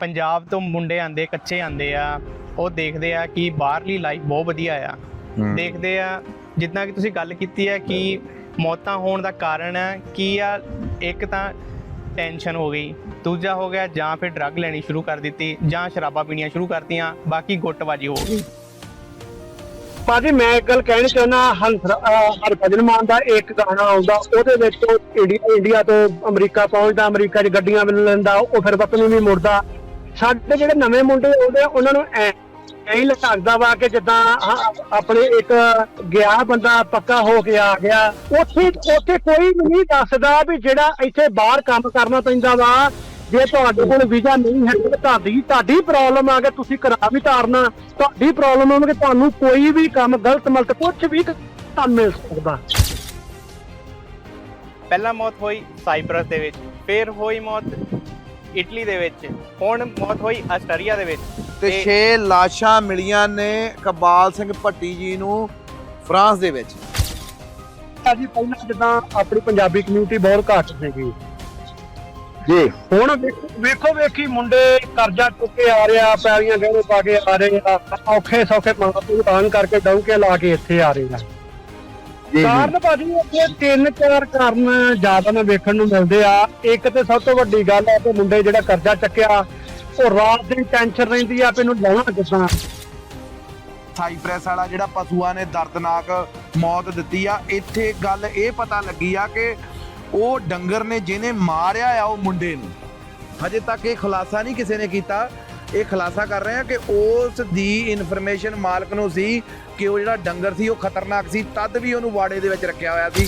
ਪੰਜਾਬ ਤੋਂ ਮੁੰਡੇ ਆਂਦੇ ਕੱਚੇ ਆਂਦੇ ਆ ਉਹ ਦੇਖਦੇ ਆ ਕਿ ਬਾਹਰਲੀ ਲਾਈਫ ਬਹੁਤ ਵਧੀਆ ਆ। ਦੇਖਦੇ ਆ ਜਿੱਦਾਂ ਕਿ ਤੁਸੀਂ ਗੱਲ ਕੀਤੀ ਹੈ ਕਿ ਮੌਤਾਂ ਹੋਣ ਦਾ ਕਾਰਨ ਹੈ ਕੀ ਆ ਇੱਕ ਤਾਂ ਟੈਨਸ਼ਨ ਹੋ ਗਈ ਦੂਜਾ ਹੋ ਗਿਆ ਜਾਂ ਫਿਰ ਡਰੱਗ ਲੈਣੀ ਸ਼ੁਰੂ ਕਰ ਦਿੱਤੀ ਜਾਂ ਸ਼ਰਾਬਾਂ ਪੀਣੀਆਂ ਸ਼ੁਰੂ ਕਰਤੀਆਂ ਬਾਕੀ ਗੁੱਟਬਾਜੀ ਹੋ ਗਈ। ਭਾਜੀ ਮੈਂ ਇੱਕ ਗੱਲ ਕਹਿਣੀ ਚਾਹੁੰਦਾ ਹੰਸ ਹਰਭਜਨ ਮਾਨ ਦਾ ਇੱਕ ਗਾਣਾ ਆਉਂਦਾ ਉਹਦੇ ਵਿੱਚ ਉਹ ਇੰਡੀਆ ਇੰਡੀਆ ਤੋਂ ਅਮਰੀਕਾ ਪਹੁੰਚਦਾ ਅਮਰੀਕਾ 'ਚ ਗੱਡੀਆਂ ਮਿਲ ਲੈਂਦਾ ਉਹ ਫਿਰ ਵਤਨ ਨੂੰ ਨਹੀਂ ਮੁੜਦਾ ਸਾਡੇ ਜਿਹੜੇ ਨਵੇਂ ਮੁੰਡੇ ਆਉਂਦੇ ਆ ਉਹਨਾਂ ਨੂੰ ਐ ਐਂ ਲੱਗਦਾ ਵਾ ਕਿ ਜਿੱਦਾਂ ਆਪਣੇ ਇੱਕ ਗਿਆ ਬੰਦਾ ਪੱਕਾ ਹੋ ਕੇ ਆ ਗਿਆ। ਉੱਥੇ ਉੱਥੇ ਕੋਈ ਨਹੀਂ ਦੱਸਦਾ ਵੀ ਜਿਹੜਾ ਇੱਥੇ ਬਾਹਰ ਕੰਮ ਕਰਨਾ ਪੈਂਦਾ ਵਾ। ਜੇ ਤੁਹਾਡੇ ਕੋਲ ਵੀਜ਼ਾ ਨਹੀਂ ਹੈ ਤੇ ਤੁਹਾਡੀ ਤੁਹਾਡੀ ਪ੍ਰੋਬਲਮ ਆ ਕਿ ਤੁਸੀਂ ਕਰਾ ਵੀ ਤਾਰਨਾ। ਤੁਹਾਡੀ ਪ੍ਰੋਬਲਮ ਆ ਕਿ ਤੁਹਾਨੂੰ ਕੋਈ ਵੀ ਕੰਮ ਗਲਤ ਮਲਤ ਕੁਝ ਵੀ ਤੁਹਾਨੂੰ ਮਿਲ ਸਕਦਾ। ਪਹਿਲਾ ਮੌਤ ਹੋਈ ਸਾਈਪਰਸ ਦੇ ਵਿੱਚ, ਫਿਰ ਹੋਈ ਮੌਤ ਇਟਲੀ ਦੇ ਵਿੱਚ ਹੁਣ ਮੌਤ ਹੋਈ ਆਸਟਰੀਆ ਦੇ ਵਿੱਚ। ਤੇ 6 ਲਾਸ਼ਾਂ ਮਿਲੀਆਂ ਨੇ ਕਬਾਲ ਸਿੰਘ ਭੱਟੀ ਜੀ ਨੂੰ ਫਰਾਂਸ ਦੇ ਵਿੱਚ। ਅਸੀਂ ਪਹਿਲਾਂ ਜਿੱਦਾਂ ਆਪਣੀ ਪੰਜਾਬੀ ਕਮਿਊਨਿਟੀ ਬਹੁਤ ਘੱਟ ਸੀਗੀ। ਜੀ। ਹੁਣ ਵੇਖੋ- ਵੇਖੋ ਮੁੰਡੇ ਕਰਜ਼ਾ ਚੁੱਕ ਕੇ ਆ ਰਿਹਾ ਪੈਰੀਆਂ ਗਹਿਣੇ ਪਾ ਕੇ ਆ ਰਹੇ ਆ। ਔਖੇ ਸੌਖੇ ਮਾਂ ਪਿਓ ਦਾਨ ਕਰਕੇ ਡੌਂਕੇ ਲਾ ਕੇ ਇੱਥੇ ਆ ਰਹੇ ਆ। ਕਾਰਨ ਭਾਜੀ ਇੱਥੇ ਤਿੰਨ ਚਾਰ ਕਾਰਨ ਜ਼ਿਆਦਾ ਨਾ ਵੇਖਣ ਨੂੰ ਮਿਲਦੇ ਆ। ਇੱਕ ਤੇ ਸਭ ਤੋਂ ਵੱਡੀ ਗੱਲ ਹੈ ਕਿ ਮੁੰਡੇ ਜਿਹੜਾ ਕਰਜ਼ਾ ਚੱਕਿਆ ਉਹ ਰਾਤ ਦਿਨ ਟੈਨਸ਼ਨ ਰਹਿੰਦੀ ਆ ਇਹਨੂੰ ਲਾਉਣਾ ਕਿੱਦਾਂ। ਸਾਈਪ੍ਰੈਸ ਵਾਲਾ ਜਿਹੜਾ ਪਸ਼ੂਆਂ ਨੇ ਦਰਦਨਾਕ ਮੌਤ ਦਿੱਤੀ ਆ ਇੱਥੇ ਗੱਲ ਇਹ ਪਤਾ ਲੱਗੀ ਆ ਕਿ ਉਹ ਡੰਗਰ ਨੇ ਜਿਹਨੇ ਮਾਰਿਆ ਆ ਉਹ ਮੁੰਡੇ ਨੂੰ। ਹਜੇ ਤੱਕ ਇਹ ਖੁਲਾਸਾ ਨਹੀਂ ਕਿਸੇ ਨੇ ਕੀਤਾ ਇਹ ਖੁਲਾਸਾ ਕਰ ਰਹੇ ਆ ਕਿ ਉਸ ਦੀ ਇਨਫੋਰਮੇਸ਼ਨ ਮਾਲਕ ਨੂੰ ਸੀ ਕਿ ਉਹ ਜਿਹੜਾ ਡੰਗਰ ਸੀ ਉਹ ਖਤਰਨਾਕ ਸੀ ਤਦ ਵੀ ਉਹਨੂੰ ਵਾੜੇ ਦੇ ਵਿੱਚ ਰੱਖਿਆ ਹੋਇਆ ਸੀ।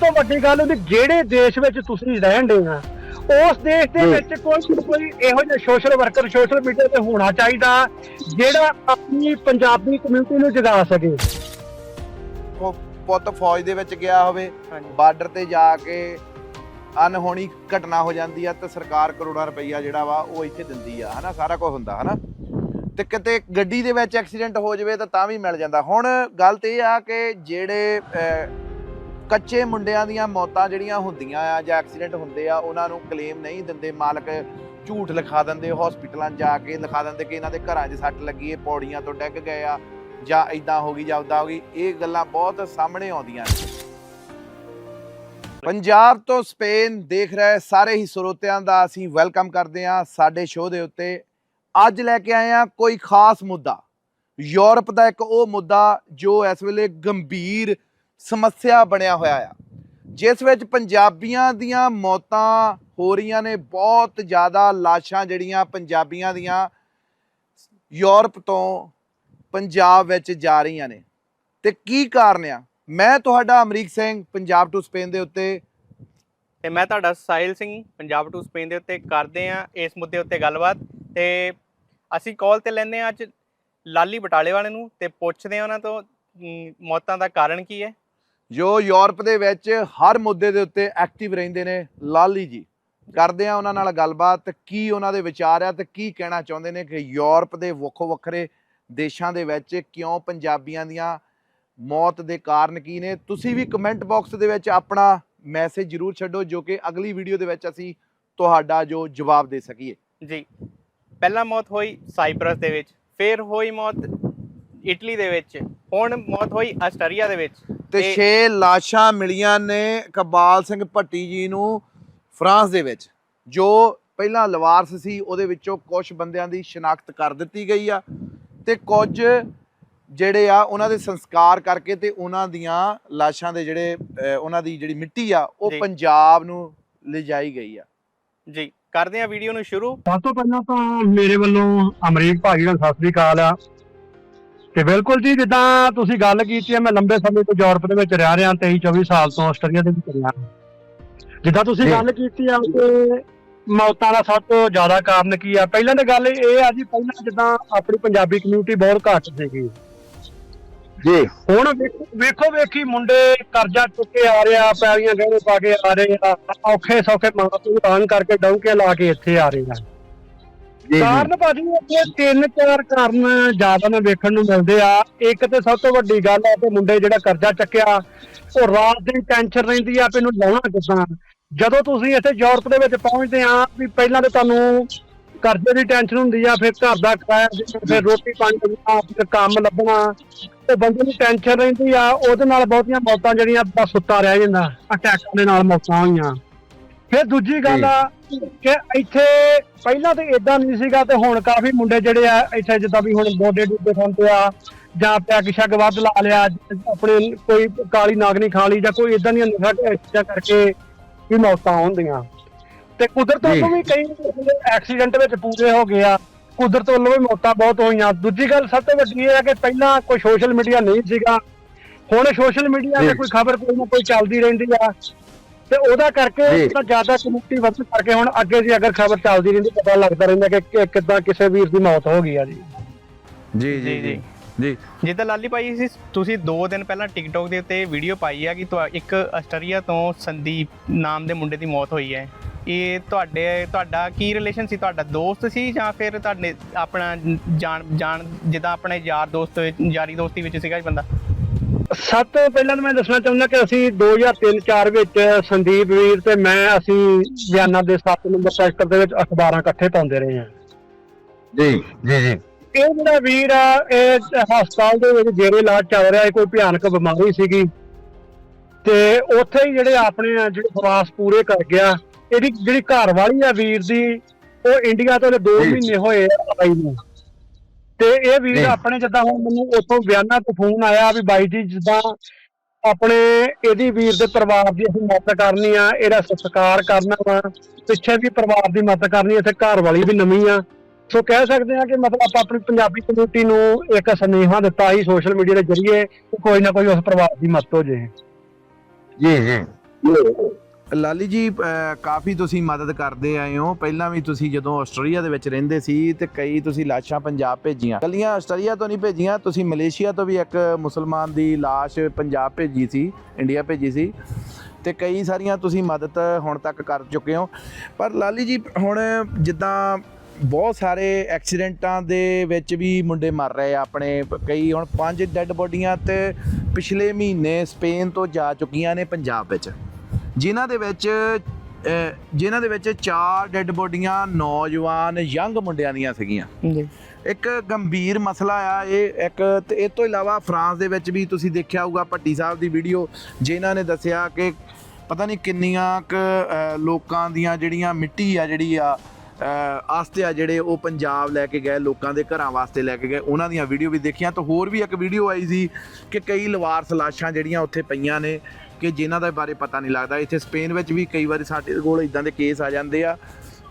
ਤੋਂ ਵੱਡੀ ਗੱਲ ਉਹਦੀ ਜਿਹੜੇ ਦੇਸ਼ ਵਿੱਚ ਤੁਸੀਂ ਰਹਿਣ ਦੇ ਆ ਉਸ ਦੇਸ਼ ਦੇ। ਵਿੱਚ ਕੋਈ ਨਾ ਕੋਈ ਇਹੋ ਜਿਹਾ ਸੋਸ਼ਲ ਵਰਕਰ ਸੋਸ਼ਲ ਮੀਡੀਆ ਤੇ ਹੋਣਾ ਚਾਹੀਦਾ ਜਿਹੜਾ ਆਪਣੀ ਪੰਜਾਬੀ ਕਮਿਊਨਿਟੀ ਨੂੰ ਜਗਾ ਸਕੇ। ਉਹ ਪੁੱਤ ਫੌਜ ਦੇ ਵਿੱਚ ਗਿਆ ਹੋਵੇ ਬਾਰਡਰ ਤੇ ਜਾ ਕੇ ਅਨਹੋਣੀ ਘਟਨਾ ਹੋ ਜਾਂਦੀ ਆ ਤਾਂ ਸਰਕਾਰ ਕਰੋੜਾਂ ਰੁਪਈਆ ਜਿਹੜਾ ਵਾ ਉਹ ਇੱਥੇ ਦਿੰਦੀ ਆ, ਹਨਾ? ਸਾਰਾ ਕੁਝ ਹੁੰਦਾ, ਹਨਾ? ਤੇ ਕਿਤੇ ਗੱਡੀ ਦੇ ਵਿੱਚ ਐਕਸੀਡੈਂਟ ਹੋ ਜਾਵੇ ਤਾਂ ਤਾਂ ਵੀ ਮਿਲ ਜਾਂਦਾ। ਹੁਣ ਗੱਲ ਤੇ ਇਹ ਆ ਕਿ ਜਿਹੜੇ ਕੱਚੇ ਮੁੰਡਿਆਂ ਦੀਆਂ ਮੌਤਾਂ ਜਿਹੜੀਆਂ ਹੁੰਦੀਆਂ ਆ ਜਾਂ ਐਕਸੀਡੈਂਟ ਹੁੰਦੇ ਆ, ਉਹਨਾਂ ਨੂੰ ਕਲੇਮ ਨਹੀਂ ਦਿੰਦੇ। ਮਾਲਕ ਝੂਠ ਲਿਖਾ ਦਿੰਦੇ, ਹਸਪੀਟਲਾਂ 'ਚ ਜਾ ਕੇ ਲਿਖਾ ਦਿੰਦੇ ਕਿ ਇਹਨਾਂ ਦੇ ਘਰਾਂ 'ਚ ਸੱਟ ਲੱਗੀ ਏ ਪੌੜੀਆਂ ਤੋਂ ਡਿੱਗ ਗਏ ਆ ਜਾਂ ਇਦਾਂ ਹੋ ਗਈ ਜਾਂ ਉਦਾਂ ਹੋ ਗਈ। ਇਹ ਗੱਲਾਂ ਬਹੁਤ ਸਾਹਮਣੇ ਆਉਂਦੀਆਂ ਨੇ। ਪੰਜਾਬ ਤੋਂ ਸਪੇਨ ਦੇਖ ਰਹੇ ਸਾਰੇ ਹੀ ਸਰੋਤਿਆਂ ਦਾ ਅਸੀਂ ਵੈਲਕਮ ਕਰਦੇ ਹਾਂ ਸਾਡੇ ਸ਼ੋਅ ਦੇ ਉੱਤੇ। ਅੱਜ ਲੈ ਕੇ ਆਏ ਹਾਂ ਕੋਈ ਖਾਸ ਮੁੱਦਾ। ਯੂਰਪ ਦਾ ਇੱਕ ਉਹ ਮੁੱਦਾ ਜੋ ਇਸ ਵੇਲੇ ਗੰਭੀਰ ਸਮੱਸਿਆ ਬਣਿਆ ਹੋਇਆ ਆ। ਜਿਸ ਵਿੱਚ ਪੰਜਾਬੀਆਂ ਦੀਆਂ ਮੌਤਾਂ ਹੋ ਰਹੀਆਂ ਨੇ, ਬਹੁਤ ਜ਼ਿਆਦਾ ਲਾਸ਼ਾਂ ਜਿਹੜੀਆਂ ਪੰਜਾਬੀਆਂ ਦੀਆਂ ਯੂਰਪ ਤੋਂ ਪੰਜਾਬ ਵਿੱਚ ਜਾ ਰਹੀਆਂ ਨੇ। ਤੇ ਕੀ ਕਾਰਨ ਆ? ਮੈਂ ਤੁਹਾਡਾ ਅਮਰੀਕ ਸਿੰਘ ਪੰਜਾਬ ਟੂ ਸਪੇਨ ਦੇ ਉੱਤੇ। ਤੇ ਮੈਂ ਤੁਹਾਡਾ ਸਾਹਿਲ ਸਿੰਘ ਪੰਜਾਬ ਟੂ ਸਪੇਨ ਦੇ ਉੱਤੇ ਕਰਦੇ ਆ ਇਸ ਮੁੱਦੇ ਉੱਤੇ ਗੱਲਬਾਤ। ਤੇ ਅਸੀਂ ਕਾਲ ਤੇ ਲੈਂਦੇ ਆ ਅੱਜ ਲਾਲੀ ਬਟਾਲੇ ਵਾਲੇ ਨੂੰ ਤੇ ਪੁੱਛਦੇ ਆ ਉਹਨਾਂ ਤੋਂ ਮੌਤਾਂ ਦਾ ਕਾਰਨ ਕੀ ਹੈ। ਜੋ ਯੂਰਪ ਦੇ ਵਿੱਚ ਹਰ ਮੁੱਦੇ ਦੇ ਉੱਤੇ ਐਕਟਿਵ ਰਹਿੰਦੇ ਨੇ ਲਾਲੀ ਜੀ। ਕਰਦੇ ਆ ਉਹਨਾਂ ਨਾਲ ਗੱਲਬਾਤ ਕੀ ਉਹਨਾਂ ਦੇ ਵਿਚਾਰ ਆ ਤੇ ਕੀ ਕਹਿਣਾ ਚਾਹੁੰਦੇ ਨੇ ਕਿ ਯੂਰਪ ਦੇ ਵੱਖੋ ਵੱਖਰੇ ਦੇਸ਼ਾਂ ਦੇ ਵਿੱਚ ਕਿਉਂ ਪੰਜਾਬੀਆਂ ਦੀਆਂ ਮੌਤ ਦੇ ਕਾਰਨ ਕੀ ਨੇ? ਤੁਸੀਂ ਵੀ ਕਮੈਂਟ ਬਾਕਸ ਦੇ ਵਿੱਚ ਆਪਣਾ ਮੈਸੇਜ ਜਰੂਰ ਛੱਡੋ ਜੋ ਕਿ ਅਗਲੀ ਵੀਡੀਓ ਦੇ ਵਿੱਚ ਅਸੀਂ ਤੁਹਾਡਾ ਜੋ ਜਵਾਬ ਦੇ ਸਕੀਏ। ਜੀ। ਪਹਿਲਾ ਮੌਤ ਹੋਈ ਸਾਈਪਰਸ ਦੇ ਵਿੱਚ ਫਿਰ ਹੋਈ ਮੌਤ ਇਟਲੀ ਦੇ ਵਿੱਚ ਹੁਣ ਮੌਤ ਹੋਈ ਆਸਟਰੀਆ ਦੇ ਵਿੱਚ। ਤੇ 6 ਲਾਸ਼ਾਂ ਮਿਲੀਆਂ ਨੇ ਕਬਾਲ ਸਿੰਘ ਭੱਟੀ ਜੀ ਨੂੰ ਫਰਾਂਸ ਦੇ ਵਿੱਚ ਜੋ ਪਹਿਲਾਂ ਲਵਾਰਸ ਸੀ ਉਹਦੇ ਵਿੱਚੋਂ ਕੁਝ ਬੰਦਿਆਂ ਦੀ ਸ਼ਨਾਖਤ ਕਰ ਦਿੱਤੀ ਗਈ ਆ। ਤੇ ਕੁਝ ਜਿਹੜੇ ਆ ਉਹਨਾਂ ਦੇ ਸੰਸਕਾਰ ਕਰਕੇ ਤੇ ਉਹਨਾਂ ਦੀਆਂ ਲਾਸ਼ਾਂ ਦੇ ਜਿਹੜੇ ਅਹ, ਉਹਨਾਂ ਦੀ ਜਿਹੜੀ ਮਿੱਟੀ ਆ ਉਹ ਜੀ। ਪੰਜਾਬ ਨੂੰ ਲਿਜਾਈ ਗਈ ਆ। ਜੀ ਕਰਦੇ ਆ ਵੀਡੀਓ ਨੂੰ ਸ਼ੁਰੂ। ਸਭ ਤੋਂ ਪਹਿਲਾਂ ਤਾਂ ਮੇਰੇ ਵੱਲੋਂ ਅਮਰੀਕ ਭਾਈ ਦਾ ਸਤਿ ਸ੍ਰੀ ਅਕਾਲ ਆ। ਤੇ ਬਿਲਕੁਲ ਜੀ ਜਿੱਦਾਂ ਤੁਸੀਂ ਗੱਲ ਕੀਤੀ ਹੈ ਮੈਂ ਲੰਬੇ ਸਮੇਂ ਤੋਂ ਯੂਰਪ ਦੇ ਵਿੱਚ ਰਹਿ ਰਿਹਾ 23 24 ਸਾਲ ਤੋਂ ਆਸਟਰੀਆ ਦੇ ਵਿੱਚ ਰਿਹਾ। ਜਿੱਦਾਂ ਤੁਸੀਂ ਜੀ। ਗੱਲ ਕੀਤੀ ਆ ਕਿ ਮੌਤਾਂ ਦਾ ਸਭ ਤੋਂ ਜ਼ਿਆਦਾ ਕਾਰਨ ਕੀ ਆ? ਪਹਿਲਾਂ ਤਾਂ ਗੱਲ ਇਹ ਆ ਜੀ ਪਹਿਲਾਂ ਜਿੱਦਾਂ ਆਪਣੀ ਪੰਜਾਬੀ ਕਮਿਊਨਿਟੀ ਬਹੁਤ ਘੱਟ ਸੀਗੀ। ਜੀ। ਹੁਣ ਵੇਖੋ- ਵੇਖੋ ਮੁੰਡੇ ਕਰਜ਼ਾ ਚੁੱਕ ਕੇ ਆ ਰਿਹਾ ਪੈਰੀਆਂ ਗਹਿਣੇ ਪਾ ਕੇ ਆ ਰਹੇ ਆ ਔਖੇ ਸੌਖੇ ਮਾਂ ਪਿਓ ਦਾਨ ਕਰਕੇ ਡੌਂਕੇ ਲਾ ਕੇ ਇੱਥੇ ਆ ਰਹੇ ਆ। ਕਾਰਨ ਭਾਜੀ ਇੱਥੇ ਤਿੰਨ ਚਾਰ ਕਾਰਨ ਜ਼ਿਆਦਾ ਨਾ ਵੇਖਣ ਨੂੰ ਮਿਲਦੇ ਆ। ਇੱਕ ਤੇ ਸਭ ਤੋਂ ਵੱਡੀ ਗੱਲ ਹੈ ਕਿ ਮੁੰਡੇ ਜਿਹੜਾ ਕਰਜ਼ਾ ਚੱਕਿਆ ਉਹ ਰਾਤ ਦਿਨ ਟੈਨਸ਼ਨ ਰਹਿੰਦੀ ਆ ਕਿ ਇਹਨੂੰ ਲਾਉਣਾ ਕਿੱਦਾਂ। ਜਦੋਂ ਤੁਸੀਂ ਇੱਥੇ ਯੂਰਪ ਦੇ ਵਿੱਚ ਪਹੁੰਚਦੇ ਆ ਵੀ ਪਹਿਲਾਂ ਤਾਂ ਤੁਹਾਨੂੰ ਕਰਜ਼ੇ ਦੀ ਟੈਨਸ਼ਨ ਹੁੰਦੀ ਆ ਫਿਰ ਘਰ ਦਾ ਕਿਰਾਇਆ ਫਿਰ ਰੋਟੀ ਪਾਣੀ ਫਿਰ ਕੰਮ ਲੱਭਣਾ ਤੇ ਬੰਦੇ ਨੂੰ ਟੈਨਸ਼ਨ ਰਹਿੰਦੀ ਆ ਉਹਦੇ ਨਾਲ ਬਹੁਤੀਆਂ ਮੌਤਾਂ ਜਿਹੜੀਆਂ ਬਸ ਸੁੱਤਾ ਰਹਿ ਜਾਂਦਾ ਅਟੈਕਾਂ ਦੇ ਨਾਲ ਮੌਤਾਂ ਹੋਈਆਂ। ਫਿਰ ਦੂਜੀ ਗੱਲ ਆ ਕਿ ਇੱਥੇ ਪਹਿਲਾਂ ਤੇ ਇਦਾਂ ਨਹੀਂ ਸੀਗਾ ਤੇ ਹੁਣ ਕਾਫੀ ਮੁੰਡੇ ਜਿਹੜੇ ਆ ਇੱਥੇ ਜਿੱਦਾਂ ਵੀ ਹੁਣ ਗੋਡੇ ਡੁੱਬੇ ਖਾਂਦੇ ਆ ਜਾਂ ਪੈਗ ਸ਼ੱਗ ਵੱਧ ਲਾ ਲਿਆ ਆਪਣੇ ਕੋਈ ਕਾਲੀ ਨਾਗਨੀ ਖਾ ਲਈ ਜਾਂ ਕੋਈ ਇਦਾਂ ਦੀਆਂ ਨਸ਼ਾ ਕਰਕੇ ਵੀ ਮੌਤਾਂ ਹੁੰਦੀਆਂ ਤੇ ਕੁਦਰਤ ਵੱਲੋਂ ਵੀ ਕਈ ਐਕਸੀਡੈਂਟ ਵਿੱਚ ਪੂਰੇ ਹੋ ਗਏ ਆ। ਕੁਦਰਤ ਵੱਲੋਂ ਵੀ ਮੌਤਾਂ ਬਹੁਤ ਹੋਈਆਂ। ਦੂਜੀ ਗੱਲ ਸਭ ਤੋਂ ਵੱਡੀ ਇਹ ਹੈ ਕਿ ਪਹਿਲਾਂ ਕੋਈ ਸੋਸ਼ਲ ਮੀਡੀਆ ਨਹੀਂ ਸੀਗਾ। ਹੁਣ ਸੋਸ਼ਲ ਮੀਡੀਆ ਤੇ ਜੀ। ਕੋਈ ਖਬਰ ਕੋਈ ਨਾ ਕੋਈ ਚੱਲਦੀ ਰਹਿੰਦੀ ਆ। ਤੇ ਉਹਦਾ ਕਰਕੇ ਜੀ। ਤਾਂ ਜ਼ਿਆਦਾ ਕਮਿਊਨਿਟੀ ਵੱਧ ਕਰਕੇ ਹੁਣ ਅੱਗੇ ਦੀ ਅਗਰ ਖਬਰ ਚੱਲਦੀ ਰਹਿੰਦੀ ਪਤਾ ਲੱਗਦਾ ਰਹਿੰਦਾ ਕਿ ਕਿੱਦਾਂ ਕਿਸੇ ਵੀਰ ਦੀ ਮੌਤ ਹੋ ਗਈ ਆ ਜੀ। ਜੀ ਜੀ, ਜੀ। ਜੀ। ਜਿੱਦਾਂ ਲਾਲੀ ਭਾਈ ਸੀ ਤੁਸੀਂ 2 ਦਿਨ ਪਹਿਲਾਂ ਟਿਕਟੋਕ ਦੇ ਉੱਤੇ ਵੀਡੀਓ ਪਾਈ ਆ ਕਿ ਤੁਹਾ- ਇੱਕ ਆਸਟਰੀਆ ਤੋਂ ਸੰਦੀਪ ਨਾਮ ਦੇ ਮੁੰਡੇ ਦੀ ਮੌਤ ਹੋਈ ਹੈ। ਇਹ ਤੁਹਾਡੇ ਤੁਹਾਡਾ ਕੀ ਰਿਲੇਸ਼ਨ ਸੀ? ਤੁਹਾਡਾ ਦੋਸਤ ਸੀ ਜਾਂ ਫਿਰ ਤੁਹਾਡੇ ਆਪਣਾ ਜਾਣ ਜਾਣ ਜਿੱਦਾਂ ਆਪਣੇ ਯਾਰ ਦੋਸਤ ਯਾਰੀ ਦੋਸਤੀ ਵਿੱਚ ਸੀਗਾ ਇਹ ਬੰਦਾ? ਸਭ ਤੋਂ ਪਹਿਲਾਂ ਤਾਂ ਮੈਂ ਦੱਸਣਾ ਚਾਹੁੰਦਾ ਕਿ ਅਸੀਂ 2003-4 ਵਿੱਚ ਸੰਦੀਪ ਵੀਰ ਤੇ ਮੈਂ ਅਸੀਂ ਬਿਆਨਾ ਦੇ 7 ਨੰਬਰ ਸੈਕਟਰ ਦੇ ਵਿੱਚ ਅਖਬਾਰਾਂ ਇਕੱਠੇ ਪਾਉਂਦੇ ਰਹੇ ਹਾਂ। ਜੀ ਜੀ ਜੀ। ਇਹ ਜਿਹੜਾ ਵੀਰ ਆ ਇਹ ਹਸਪਤਾਲ ਦੇ ਵਿੱਚ ਜੇਰੇ ਇਲਾਜ ਚੱਲ ਰਿਹਾ ਹੈ ਕੋਈ ਭਿਆਨਕ ਬਿਮਾਰੀ ਸੀਗੀ। ਤੇ ਉੱਥੇ ਹੀ ਜਿਹੜੇ ਆਪਣੇ ਆ ਜਿਹੜੇ ਖਵਾਸ ਪੂਰੇ ਕਰ ਗਿਆ। ਇਹਦੀ ਜਿਹੜੀ ਘਰ ਵਾਲੀ ਆ ਵੀਰ ਦੀ ਉਹ ਇੰਡੀਆ ਤੋਂ 2 ਜੀ। ਮਹੀਨੇ ਹੋਏ ਆ ਆਈ ਨੂੰ। ਤੇ ਇਹ ਵੀਰ। ਆਪਣੇ ਜਿੱਦਾਂ ਹੁਣ ਮੈਨੂੰ ਉੱਥੋਂ ਬਿਆਨਾ ਤੋਂ ਫੋਨ ਆਇਆ ਵੀ ਬਾਈ ਜੀ ਜਿੱਦਾਂ ਆਪਣੇ ਇਹਦੀ ਵੀਰ ਦੇ ਪਰਿਵਾਰ ਦੀ ਅਸੀਂ ਮਦਦ ਕਰਨੀ ਆ ਇਹਦਾ ਸਤਿਕਾਰ ਕਰਨਾ ਵਾ ਪਿੱਛੇ ਵੀ ਪਰਿਵਾਰ ਦੀ ਮਦਦ ਕਰਨੀ ਇੱਥੇ ਘਰ ਵਾਲੀ ਵੀ ਨਵੀਂ ਆ। ਸੋ ਕਹਿ ਸਕਦੇ ਆ ਕਿ ਮਤਲਬ ਆਪਾਂ ਆਪਣੀ ਪੰਜਾਬੀ ਕਮਿਊਨਿਟੀ ਨੂੰ ਇੱਕ ਸੁਨੇਹਾ ਦਿੱਤਾ ਹੀ ਸੋਸ਼ਲ ਮੀਡੀਆ ਦੇ ਜ਼ਰੀਏ ਕਿ ਕੋਈ ਨਾ ਕੋਈ ਉਸ ਪਰਿਵਾਰ ਦੀ ਮਦਦ ਹੋ ਜੇ ਜੀ। ਜੀ। ਲਾਲੀ ਜੀ ਕਾਫੀ ਤੁਸੀਂ ਮਦਦ ਕਰਦੇ ਆਏ ਹੋ। ਪਹਿਲਾਂ ਵੀ ਤੁਸੀਂ ਜਦੋਂ ਆਸਟ੍ਰੇਲੀਆ ਦੇ ਵਿੱਚ ਰਹਿੰਦੇ ਸੀ ਤੇ ਕਈ ਤੁਸੀਂ ਲਾਸ਼ਾਂ ਪੰਜਾਬ ਭੇਜੀਆਂ। ਕੱਲੀਆਂ ਆਸਟ੍ਰੇਲੀਆ ਤੋਂ ਨਹੀਂ ਭੇਜੀਆਂ, ਤੁਸੀਂ ਮਲੇਸ਼ੀਆ ਤੋਂ ਵੀ ਇੱਕ ਮੁਸਲਮਾਨ ਦੀ ਲਾਸ਼ ਪੰਜਾਬ ਭੇਜੀ ਸੀ, ਇੰਡੀਆ ਭੇਜੀ ਸੀ। ਤੇ ਕਈ ਸਾਰੀਆਂ ਤੁਸੀਂ ਮਦਦ ਹੁਣ ਤੱਕ ਕਰ ਚੁੱਕੇ ਹੋ। ਪਰ ਲਾਲੀ ਜੀ, ਹੁਣ ਜਿੱਦਾਂ ਬਹੁਤ ਸਾਰੇ ਐਕਸੀਡੈਂਟਾਂ ਦੇ ਵਿੱਚ ਵੀ ਮੁੰਡੇ ਮਰ ਰਹੇ ਆ ਆਪਣੇ। ਕਈ ਹੁਣ ਪੰਜ ਡੈੱਡ ਬੋਡੀਆਂ ਤੇ ਪਿਛਲੇ ਮਹੀਨੇ ਸਪੇਨ ਤੋਂ ਜਾ ਚੁੱਕੀਆਂ ਨੇ ਪੰਜਾਬ ਵਿੱਚ। ਜਿਨ੍ਹਾਂ ਦੇ ਵਿੱਚ ਜਿਨ੍ਹਾਂ ਦੇ ਵਿੱਚ ਚਾਰ ਡੈੱਡ ਬੋਡੀਆਂ ਨੌਜਵਾਨ ਯੰਗ ਮੁੰਡਿਆਂ ਦੀਆਂ ਸੀਗੀਆਂ। ਜੀ। ਇੱਕ ਗੰਭੀਰ ਮਸਲਾ ਆ ਇਹ ਇੱਕ ਤੇ ਇਹ ਤੋਂ ਇਲਾਵਾ ਫਰਾਂਸ ਦੇ ਵਿੱਚ ਵੀ ਤੁਸੀਂ ਦੇਖਿਆ ਹੋਊਗਾ ਭੱਟੀ ਸਾਹਿਬ ਦੀ ਵੀਡੀਓ ਜਿਨ੍ਹਾਂ ਨੇ ਦੱਸਿਆ ਕਿ ਪਤਾ ਨਹੀਂ ਕਿੰਨੀਆਂ ਕ ਲੋਕਾਂ ਦੀਆਂ ਜਿਹੜੀਆਂ ਮਿੱਟੀ ਆ ਜਿਹੜੀ ਆ ਆਸਤੇ ਆ ਜਿਹੜੇ ਉਹ ਪੰਜਾਬ ਲੈ ਕੇ ਗਏ ਲੋਕਾਂ ਦੇ ਘਰਾਂ ਵਾਸਤੇ ਲੈ ਕੇ ਗਏ ਉਹਨਾਂ ਦੀਆਂ ਵੀਡੀਓ ਵੀ ਦੇਖੀਆਂ। ਤਾਂ ਹੋਰ ਵੀ ਇੱਕ ਵੀਡੀਓ ਆਈ ਸੀ ਕਿ ਕਈ ਲਵਾਰਸ ਲਾਸ਼ਾਂ ਜਿਹੜੀਆਂ ਉੱਥੇ ਪਈਆਂ ਨੇ ਕਿ ਜਿਨ੍ਹਾਂ ਦੇ ਬਾਰੇ ਪਤਾ ਨਹੀਂ ਲੱਗਦਾ। ਇੱਥੇ ਸਪੇਨ ਵਿੱਚ ਵੀ ਕਈ ਵਾਰੀ ਸਾਡੇ ਕੋਲ ਇਦਾਂ ਦੇ ਕੇਸ ਆ ਜਾਂਦੇ ਆ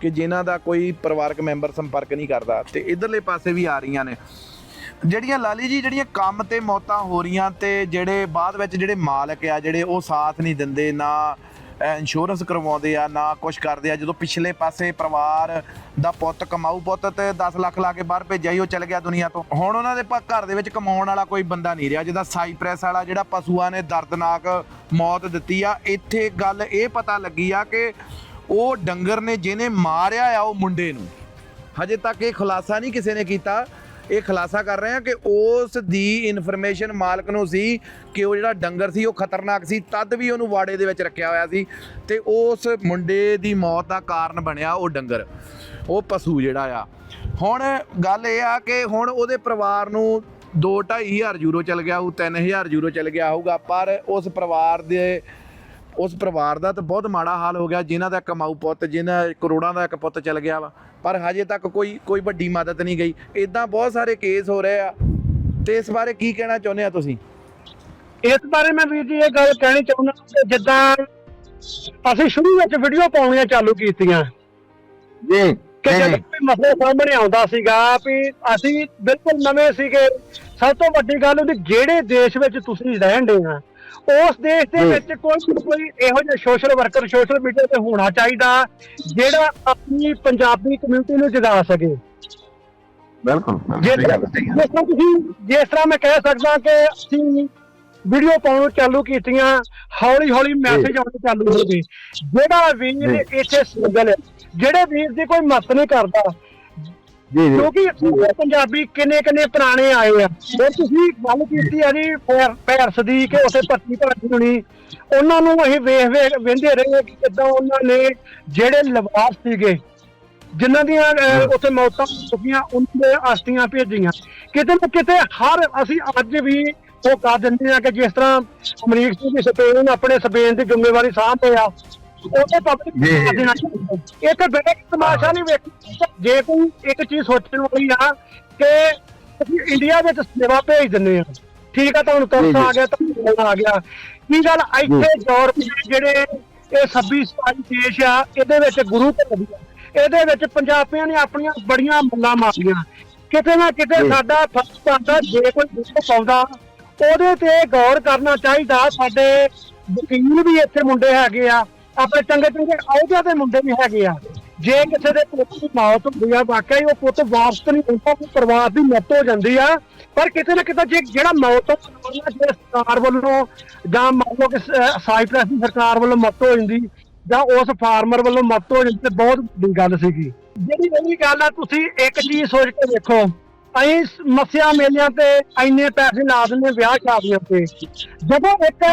ਕਿ ਜਿਨ੍ਹਾਂ ਦਾ ਕੋਈ ਪਰਿਵਾਰਕ ਮੈਂਬਰ ਸੰਪਰਕ ਨਹੀਂ ਕਰਦਾ ਤੇ ਇਧਰਲੇ ਪਾਸੇ ਵੀ ਆ ਰਹੀਆਂ ਨੇ। ਜਿਹੜੀਆਂ ਲਾਲੀ ਜੀ, ਜਿਹੜੀਆਂ ਕੰਮ ਤੇ ਮੌਤਾਂ ਹੋ ਰਹੀਆਂ ਤੇ ਜਿਹੜੇ ਬਾਅਦ ਵਿੱਚ ਜਿਹੜੇ ਮਾਲਕ ਆ, ਜਿਹੜੇ ਉਹ ਸਾਥ ਨਹੀਂ ਦਿੰਦੇ ਨਾ ਇੰਸ਼ੋਰੈਂਸ ਕਰਵਾਉਂਦੇ ਆ, ਨਾ ਕੁਝ ਕਰਦੇ ਆ। ਜਦੋਂ ਪਿਛਲੇ ਪਾਸੇ ਪਰਿਵਾਰ ਦਾ ਪੁੱਤ ਕਮਾਊ ਪੁੱਤ ਤੇ 10 ਲੱਖ ਲਾ ਕੇ ਬਾਹਰ ਭੇਜਿਆ ਹੀ ਉਹ ਚਲ ਗਿਆ ਦੁਨੀਆ ਤੋਂ। ਹੁਣ ਉਹਨਾਂ ਦੇ ਘਰ ਦੇ ਵਿੱਚ ਕਮਾਉਣ ਵਾਲਾ ਕੋਈ ਬੰਦਾ ਨਹੀਂ ਰਿਹਾ। ਜਿਹਦਾ ਸਾਈਪ੍ਰੈਸ ਵਾਲਾ ਜਿਹੜਾ ਪਸ਼ੂਆਂ ਨੇ ਦਰਦਨਾਕ ਮੌਤ ਦਿੱਤੀ ਆ, ਇੱਥੇ ਗੱਲ ਇਹ ਪਤਾ ਲੱਗੀ ਆ ਕਿ ਉਹ ਡੰਗਰ ਨੇ ਜਿਹਨੇ ਮਾਰਿਆ ਆ ਉਹ ਮੁੰਡੇ ਨੂੰ। ਹਜੇ ਤੱਕ ਇਹ ਖੁਲਾਸਾ ਨਹੀਂ ਕਿਸੇ ਨੇ ਕੀਤਾ ਇਹ ਖੁਲਾਸਾ ਕਰ ਰਹੇ ਆ ਕਿ ਉਸ ਦੀ ਇਨਫੋਰਮੇਸ਼ਨ ਮਾਲਕ ਨੂੰ ਸੀ ਕਿ ਉਹ ਜਿਹੜਾ ਡੰਗਰ ਸੀ, ਉਹ ਖਤਰਨਾਕ ਸੀ, ਤਦ ਵੀ ਉਹਨੂੰ ਵਾੜੇ ਦੇ ਵਿੱਚ ਰੱਖਿਆ ਹੋਇਆ ਸੀ ਤੇ ਉਸ ਮੁੰਡੇ ਦੀ ਮੌਤ ਦਾ ਕਾਰਨ ਬਣਿਆ ਉਹ ਡੰਗਰ, ਉਹ ਪਸ਼ੂ ਜਿਹੜਾ ਆ। ਹੁਣ ਗੱਲ ਇਹ ਆ ਕਿ ਹੁਣ ਉਹਦੇ ਪਰਿਵਾਰ ਨੂੰ 2-2500 ਯੂਰੋ ਚਲ ਗਿਆ ਉਹ 3000 ਯੂਰੋ ਚਲ ਗਿਆ ਹੋਊਗਾ, ਪਰ ਉਸ ਪਰਿਵਾਰ ਦੇ ਉਸ ਪਰਿਵਾਰ ਦਾ ਤਾਂ ਬਹੁਤ ਮਾੜਾ ਹਾਲ ਹੋ ਗਿਆ ਜਿਨ੍ਹਾਂ ਦਾ ਕਮਾਊ ਪੁੱਤ ਜਿਨ੍ਹਾਂ ਕਰੋੜਾਂ ਦਾ ਇੱਕ ਪੁੱਤ ਚਲ ਗਿਆ ਵਾ। ਪਰ ਹਜੇ ਤੱਕ ਕੋਈ ਕੋਈ ਵੱਡੀ ਮਦਦ ਨਹੀਂ ਗਈ। ਇਦਾਂ ਬਹੁਤ ਸਾਰੇ ਕੇਸ ਹੋ ਰਹੇ ਆ। ਤੇ ਇਸ ਬਾਰੇ ਕੀ ਕਹਿਣਾ ਚਾਹੁੰਦੇ ਆ ਤੁਸੀਂ? ਇਸ ਬਾਰੇ ਮੈਂ ਵੀਰ ਜੀ ਇਹ ਗੱਲ ਕਹਿਣੀ ਚਾਹੁੰਦਾ ਕਿ ਜਿੱਦਾਂ ਅਸੀਂ ਸ਼ੁਰੂ ਵਿੱਚ ਵੀਡੀਓ ਪਾਉਣੀਆਂ ਚਾਲੂ ਕੀਤੀਆਂ। ਜੀ ਕਿ ਜਦੋਂ ਕੋਈ ਮਸਲਾ ਸਾਹਮਣੇ ਆਉਂਦਾ ਸੀਗਾ ਵੀ ਅਸੀਂ ਬਿਲਕੁਲ ਨਵੇਂ ਸੀਗੇ। ਸਭ ਤੋਂ ਵੱਡੀ ਗੱਲ ਉਹਦੀ ਜਿਹੜੇ ਦੇਸ਼ ਵਿੱਚ ਤੁਸੀਂ ਰਹਿਣ ਦੇ ਆ ਉਸ ਦੇਸ਼ ਦੇ। ਵਿੱਚ ਕੋਈ ਕੋਈ ਇਹੋ ਜਿਹਾ ਸੋਸ਼ਲ ਵਰਕਰ ਸੋਸ਼ਲ ਮੀਡੀਆ ਤੇ ਹੋਣਾ ਚਾਹੀਦਾ ਜਿਹੜਾ ਆਪਣੀ ਪੰਜਾਬੀ ਕਮਿਊਨਿਟੀ ਨੂੰ ਜਗਾ ਸਕੇ ਬਿਲਕੁਲ ਜੇ ਜਿਸ ਤਰ੍ਹਾਂ ਤੁਸੀਂ ਜਿਸ ਤਰ੍ਹਾਂ ਮੈਂ ਕਹਿ ਸਕਦਾ ਕਿ ਅਸੀਂ ਵੀਡੀਓ ਪਾਉਣ ਚਾਲੂ ਕੀਤੀਆਂ ਹੌਲੀ ਹੌਲੀ ਮੈਸੇਜ ਆਉਣੇ ਚਾਲੂ ਹੋ ਗਏ ਜਿਹੜਾ ਵੀਰ। ਇੱਥੇ ਸਿੰਗਲ ਹੈ ਜਿਹੜੇ ਵੀਰ ਦੀ ਕੋਈ ਮਤ ਨਹੀਂ ਕਰਦਾ ਜੀ ਕਿਉਂਕਿ ਇੱਥੇ ਪੰਜਾਬੀ ਕਿੰਨੇ ਕਿੰਨੇ ਪੁਰਾਣੇ ਆਏ ਆ। ਫਿਰ ਤੁਸੀਂ ਗੱਲ ਕੀਤੀ ਆ ਜੀ ਪੈਰ- ਪੈਰਸ ਦੀ ਕਿ ਉਸੇ ਪੱਤੀ ਭਾਜੀ ਹੁਣੀ। ਉਹਨਾਂ ਨੂੰ ਅਸੀਂ ਵੇਖ ਵੇਖ ਵੇਂਦੇ ਰਹੇ ਕਿ ਕਿਦਾਂ ਉਹਨਾਂ ਨੇ ਜਿਹੜੇ ਲਿਬਾਸ ਸੀਗੇ ਜਿਨ੍ਹਾਂ ਦੀਆਂ ਉੱਥੇ ਮੌਤਾਂ ਹੋਈਆਂ ਉਹਨਾਂ ਦੇ ਅਸਤੀਆਂ ਭੇਜੀਆਂ। ਕਿਤੇ ਨਾ ਕਿਤੇ ਹਰ ਅਸੀਂ ਅੱਜ ਵੀ ਉਹ ਕਰ ਦਿੰਦੇ ਆ ਕਿ ਜਿਸ ਤਰ੍ਹਾਂ ਅਮਰੀਕ ਸਿੰਘ ਦੀ ਸਪੇਨ ਆਪਣੇ ਸਪੇਨ ਦੀ ਜ਼ਿੰਮੇਵਾਰੀ ਸਾਂਭਦੇ ਆ ਉਹਦੇ ਪਬਲਿਕ ਦੇਣਾ ਚਾਹੀਦਾ ਇੱਕ ਬੜਾ ਤਮਾਸ਼ਾ ਨਹੀਂ ਵੇਖ। ਜੇ ਕੋਈ ਇੱਕ ਚੀਜ਼ ਸੋਚਣ ਵਾਲੀ ਆ ਕਿ ਅਸੀਂ ਇੰਡੀਆ ਵਿੱਚ ਸੇਵਾ ਭੇਜ ਦਿੰਦੇ ਆ। ਠੀਕ ਆ ਤੁਹਾਨੂੰ ਤਰਸ ਆ ਗਿਆ ਤੁਹਾਨੂੰ ਆ ਗਿਆ। ਕੀ ਗੱਲ? ਇੱਥੇ ਯੂਰਪ ਦੇ ਜਿਹੜੇ ਇਹ 26 27 ਦੇਸ਼ ਆ ਇਹਦੇ ਵਿੱਚ ਗੁਰੂ ਘਰ ਵੀ ਆ। ਇਹਦੇ ਵਿੱਚ ਪੰਜਾਬੀਆਂ ਨੇ ਆਪਣੀਆਂ ਬੜੀਆਂ ਮੱਲਾਂ ਮਾਰੀਆਂ। ਕਿਤੇ ਨਾ ਕਿਤੇ ਸਾਡਾ ਫਰਜ਼ ਬਣਦਾ ਜੇ ਕੋਈ ਗੁਰੂ ਪਾਉਂਦਾ ਉਹਦੇ ਤੇ ਗੌਰ ਕਰਨਾ ਚਾਹੀਦਾ। ਸਾਡੇ ਵਕੀਲ ਵੀ ਇੱਥੇ ਮੁੰਡੇ ਹੈਗੇ ਆ। ਆਪਣੇ ਚੰਗੇ ਚੰਗੇ ਅਹੁਦਿਆਂ ਦੇ ਮੁੰਡੇ ਵੀ ਹੈਗੇ ਆ। ਜੇ ਕਿਸੇ ਦੇ ਪੁੱਤ ਦੀ ਮੌਤ ਹੁੰਦੀ ਆ ਵਾਕਿਆ ਉਹ ਪੁੱਤ ਵਾਪਸ ਨਹੀਂ ਹੁੰਦਾ ਉਹ ਪਰਿਵਾਰ ਦੀ ਮੌਤ ਹੋ ਜਾਂਦੀ ਆ। ਪਰ ਕਿਤੇ ਨਾ ਕਿਤੇ ਜੇ ਜਿਹੜਾ ਮੌਤ ਹੋ ਜਾਂਦੀ, ਜੇ ਸਰਕਾਰ ਵੱਲੋਂ ਜਾਂ ਮੰਨ ਲਓ ਕਿ ਸ- ਦੀ ਸਰਕਾਰ ਵੱਲੋਂ ਮੌਤ ਹੋ ਜਾਂਦੀ, ਜਾਂ ਉਸ ਫਾਰਮਰ ਵੱਲੋਂ ਮੌਤ ਹੋ ਜਾਂਦੀ, ਤੇ ਬਹੁਤ ਵੱਡੀ ਗੱਲ ਸੀਗੀ। ਜਿਹੜੀ ਇਹ ਗੱਲ ਆ, ਤੁਸੀਂ ਇੱਕ ਚੀਜ਼ ਸੋਚ ਕੇ ਦੇਖੋ। ਅਸੀਂ ਸ- ਮੇਲਿਆਂ ਤੇ ਇੰਨੇ ਪੈਸੇ ਲਾ ਦਿੰਦੇ ਵਿਆਹ ਸ਼ਾਦੀਆਂ ਤੇ। ਜਦੋਂ ਇੱਕ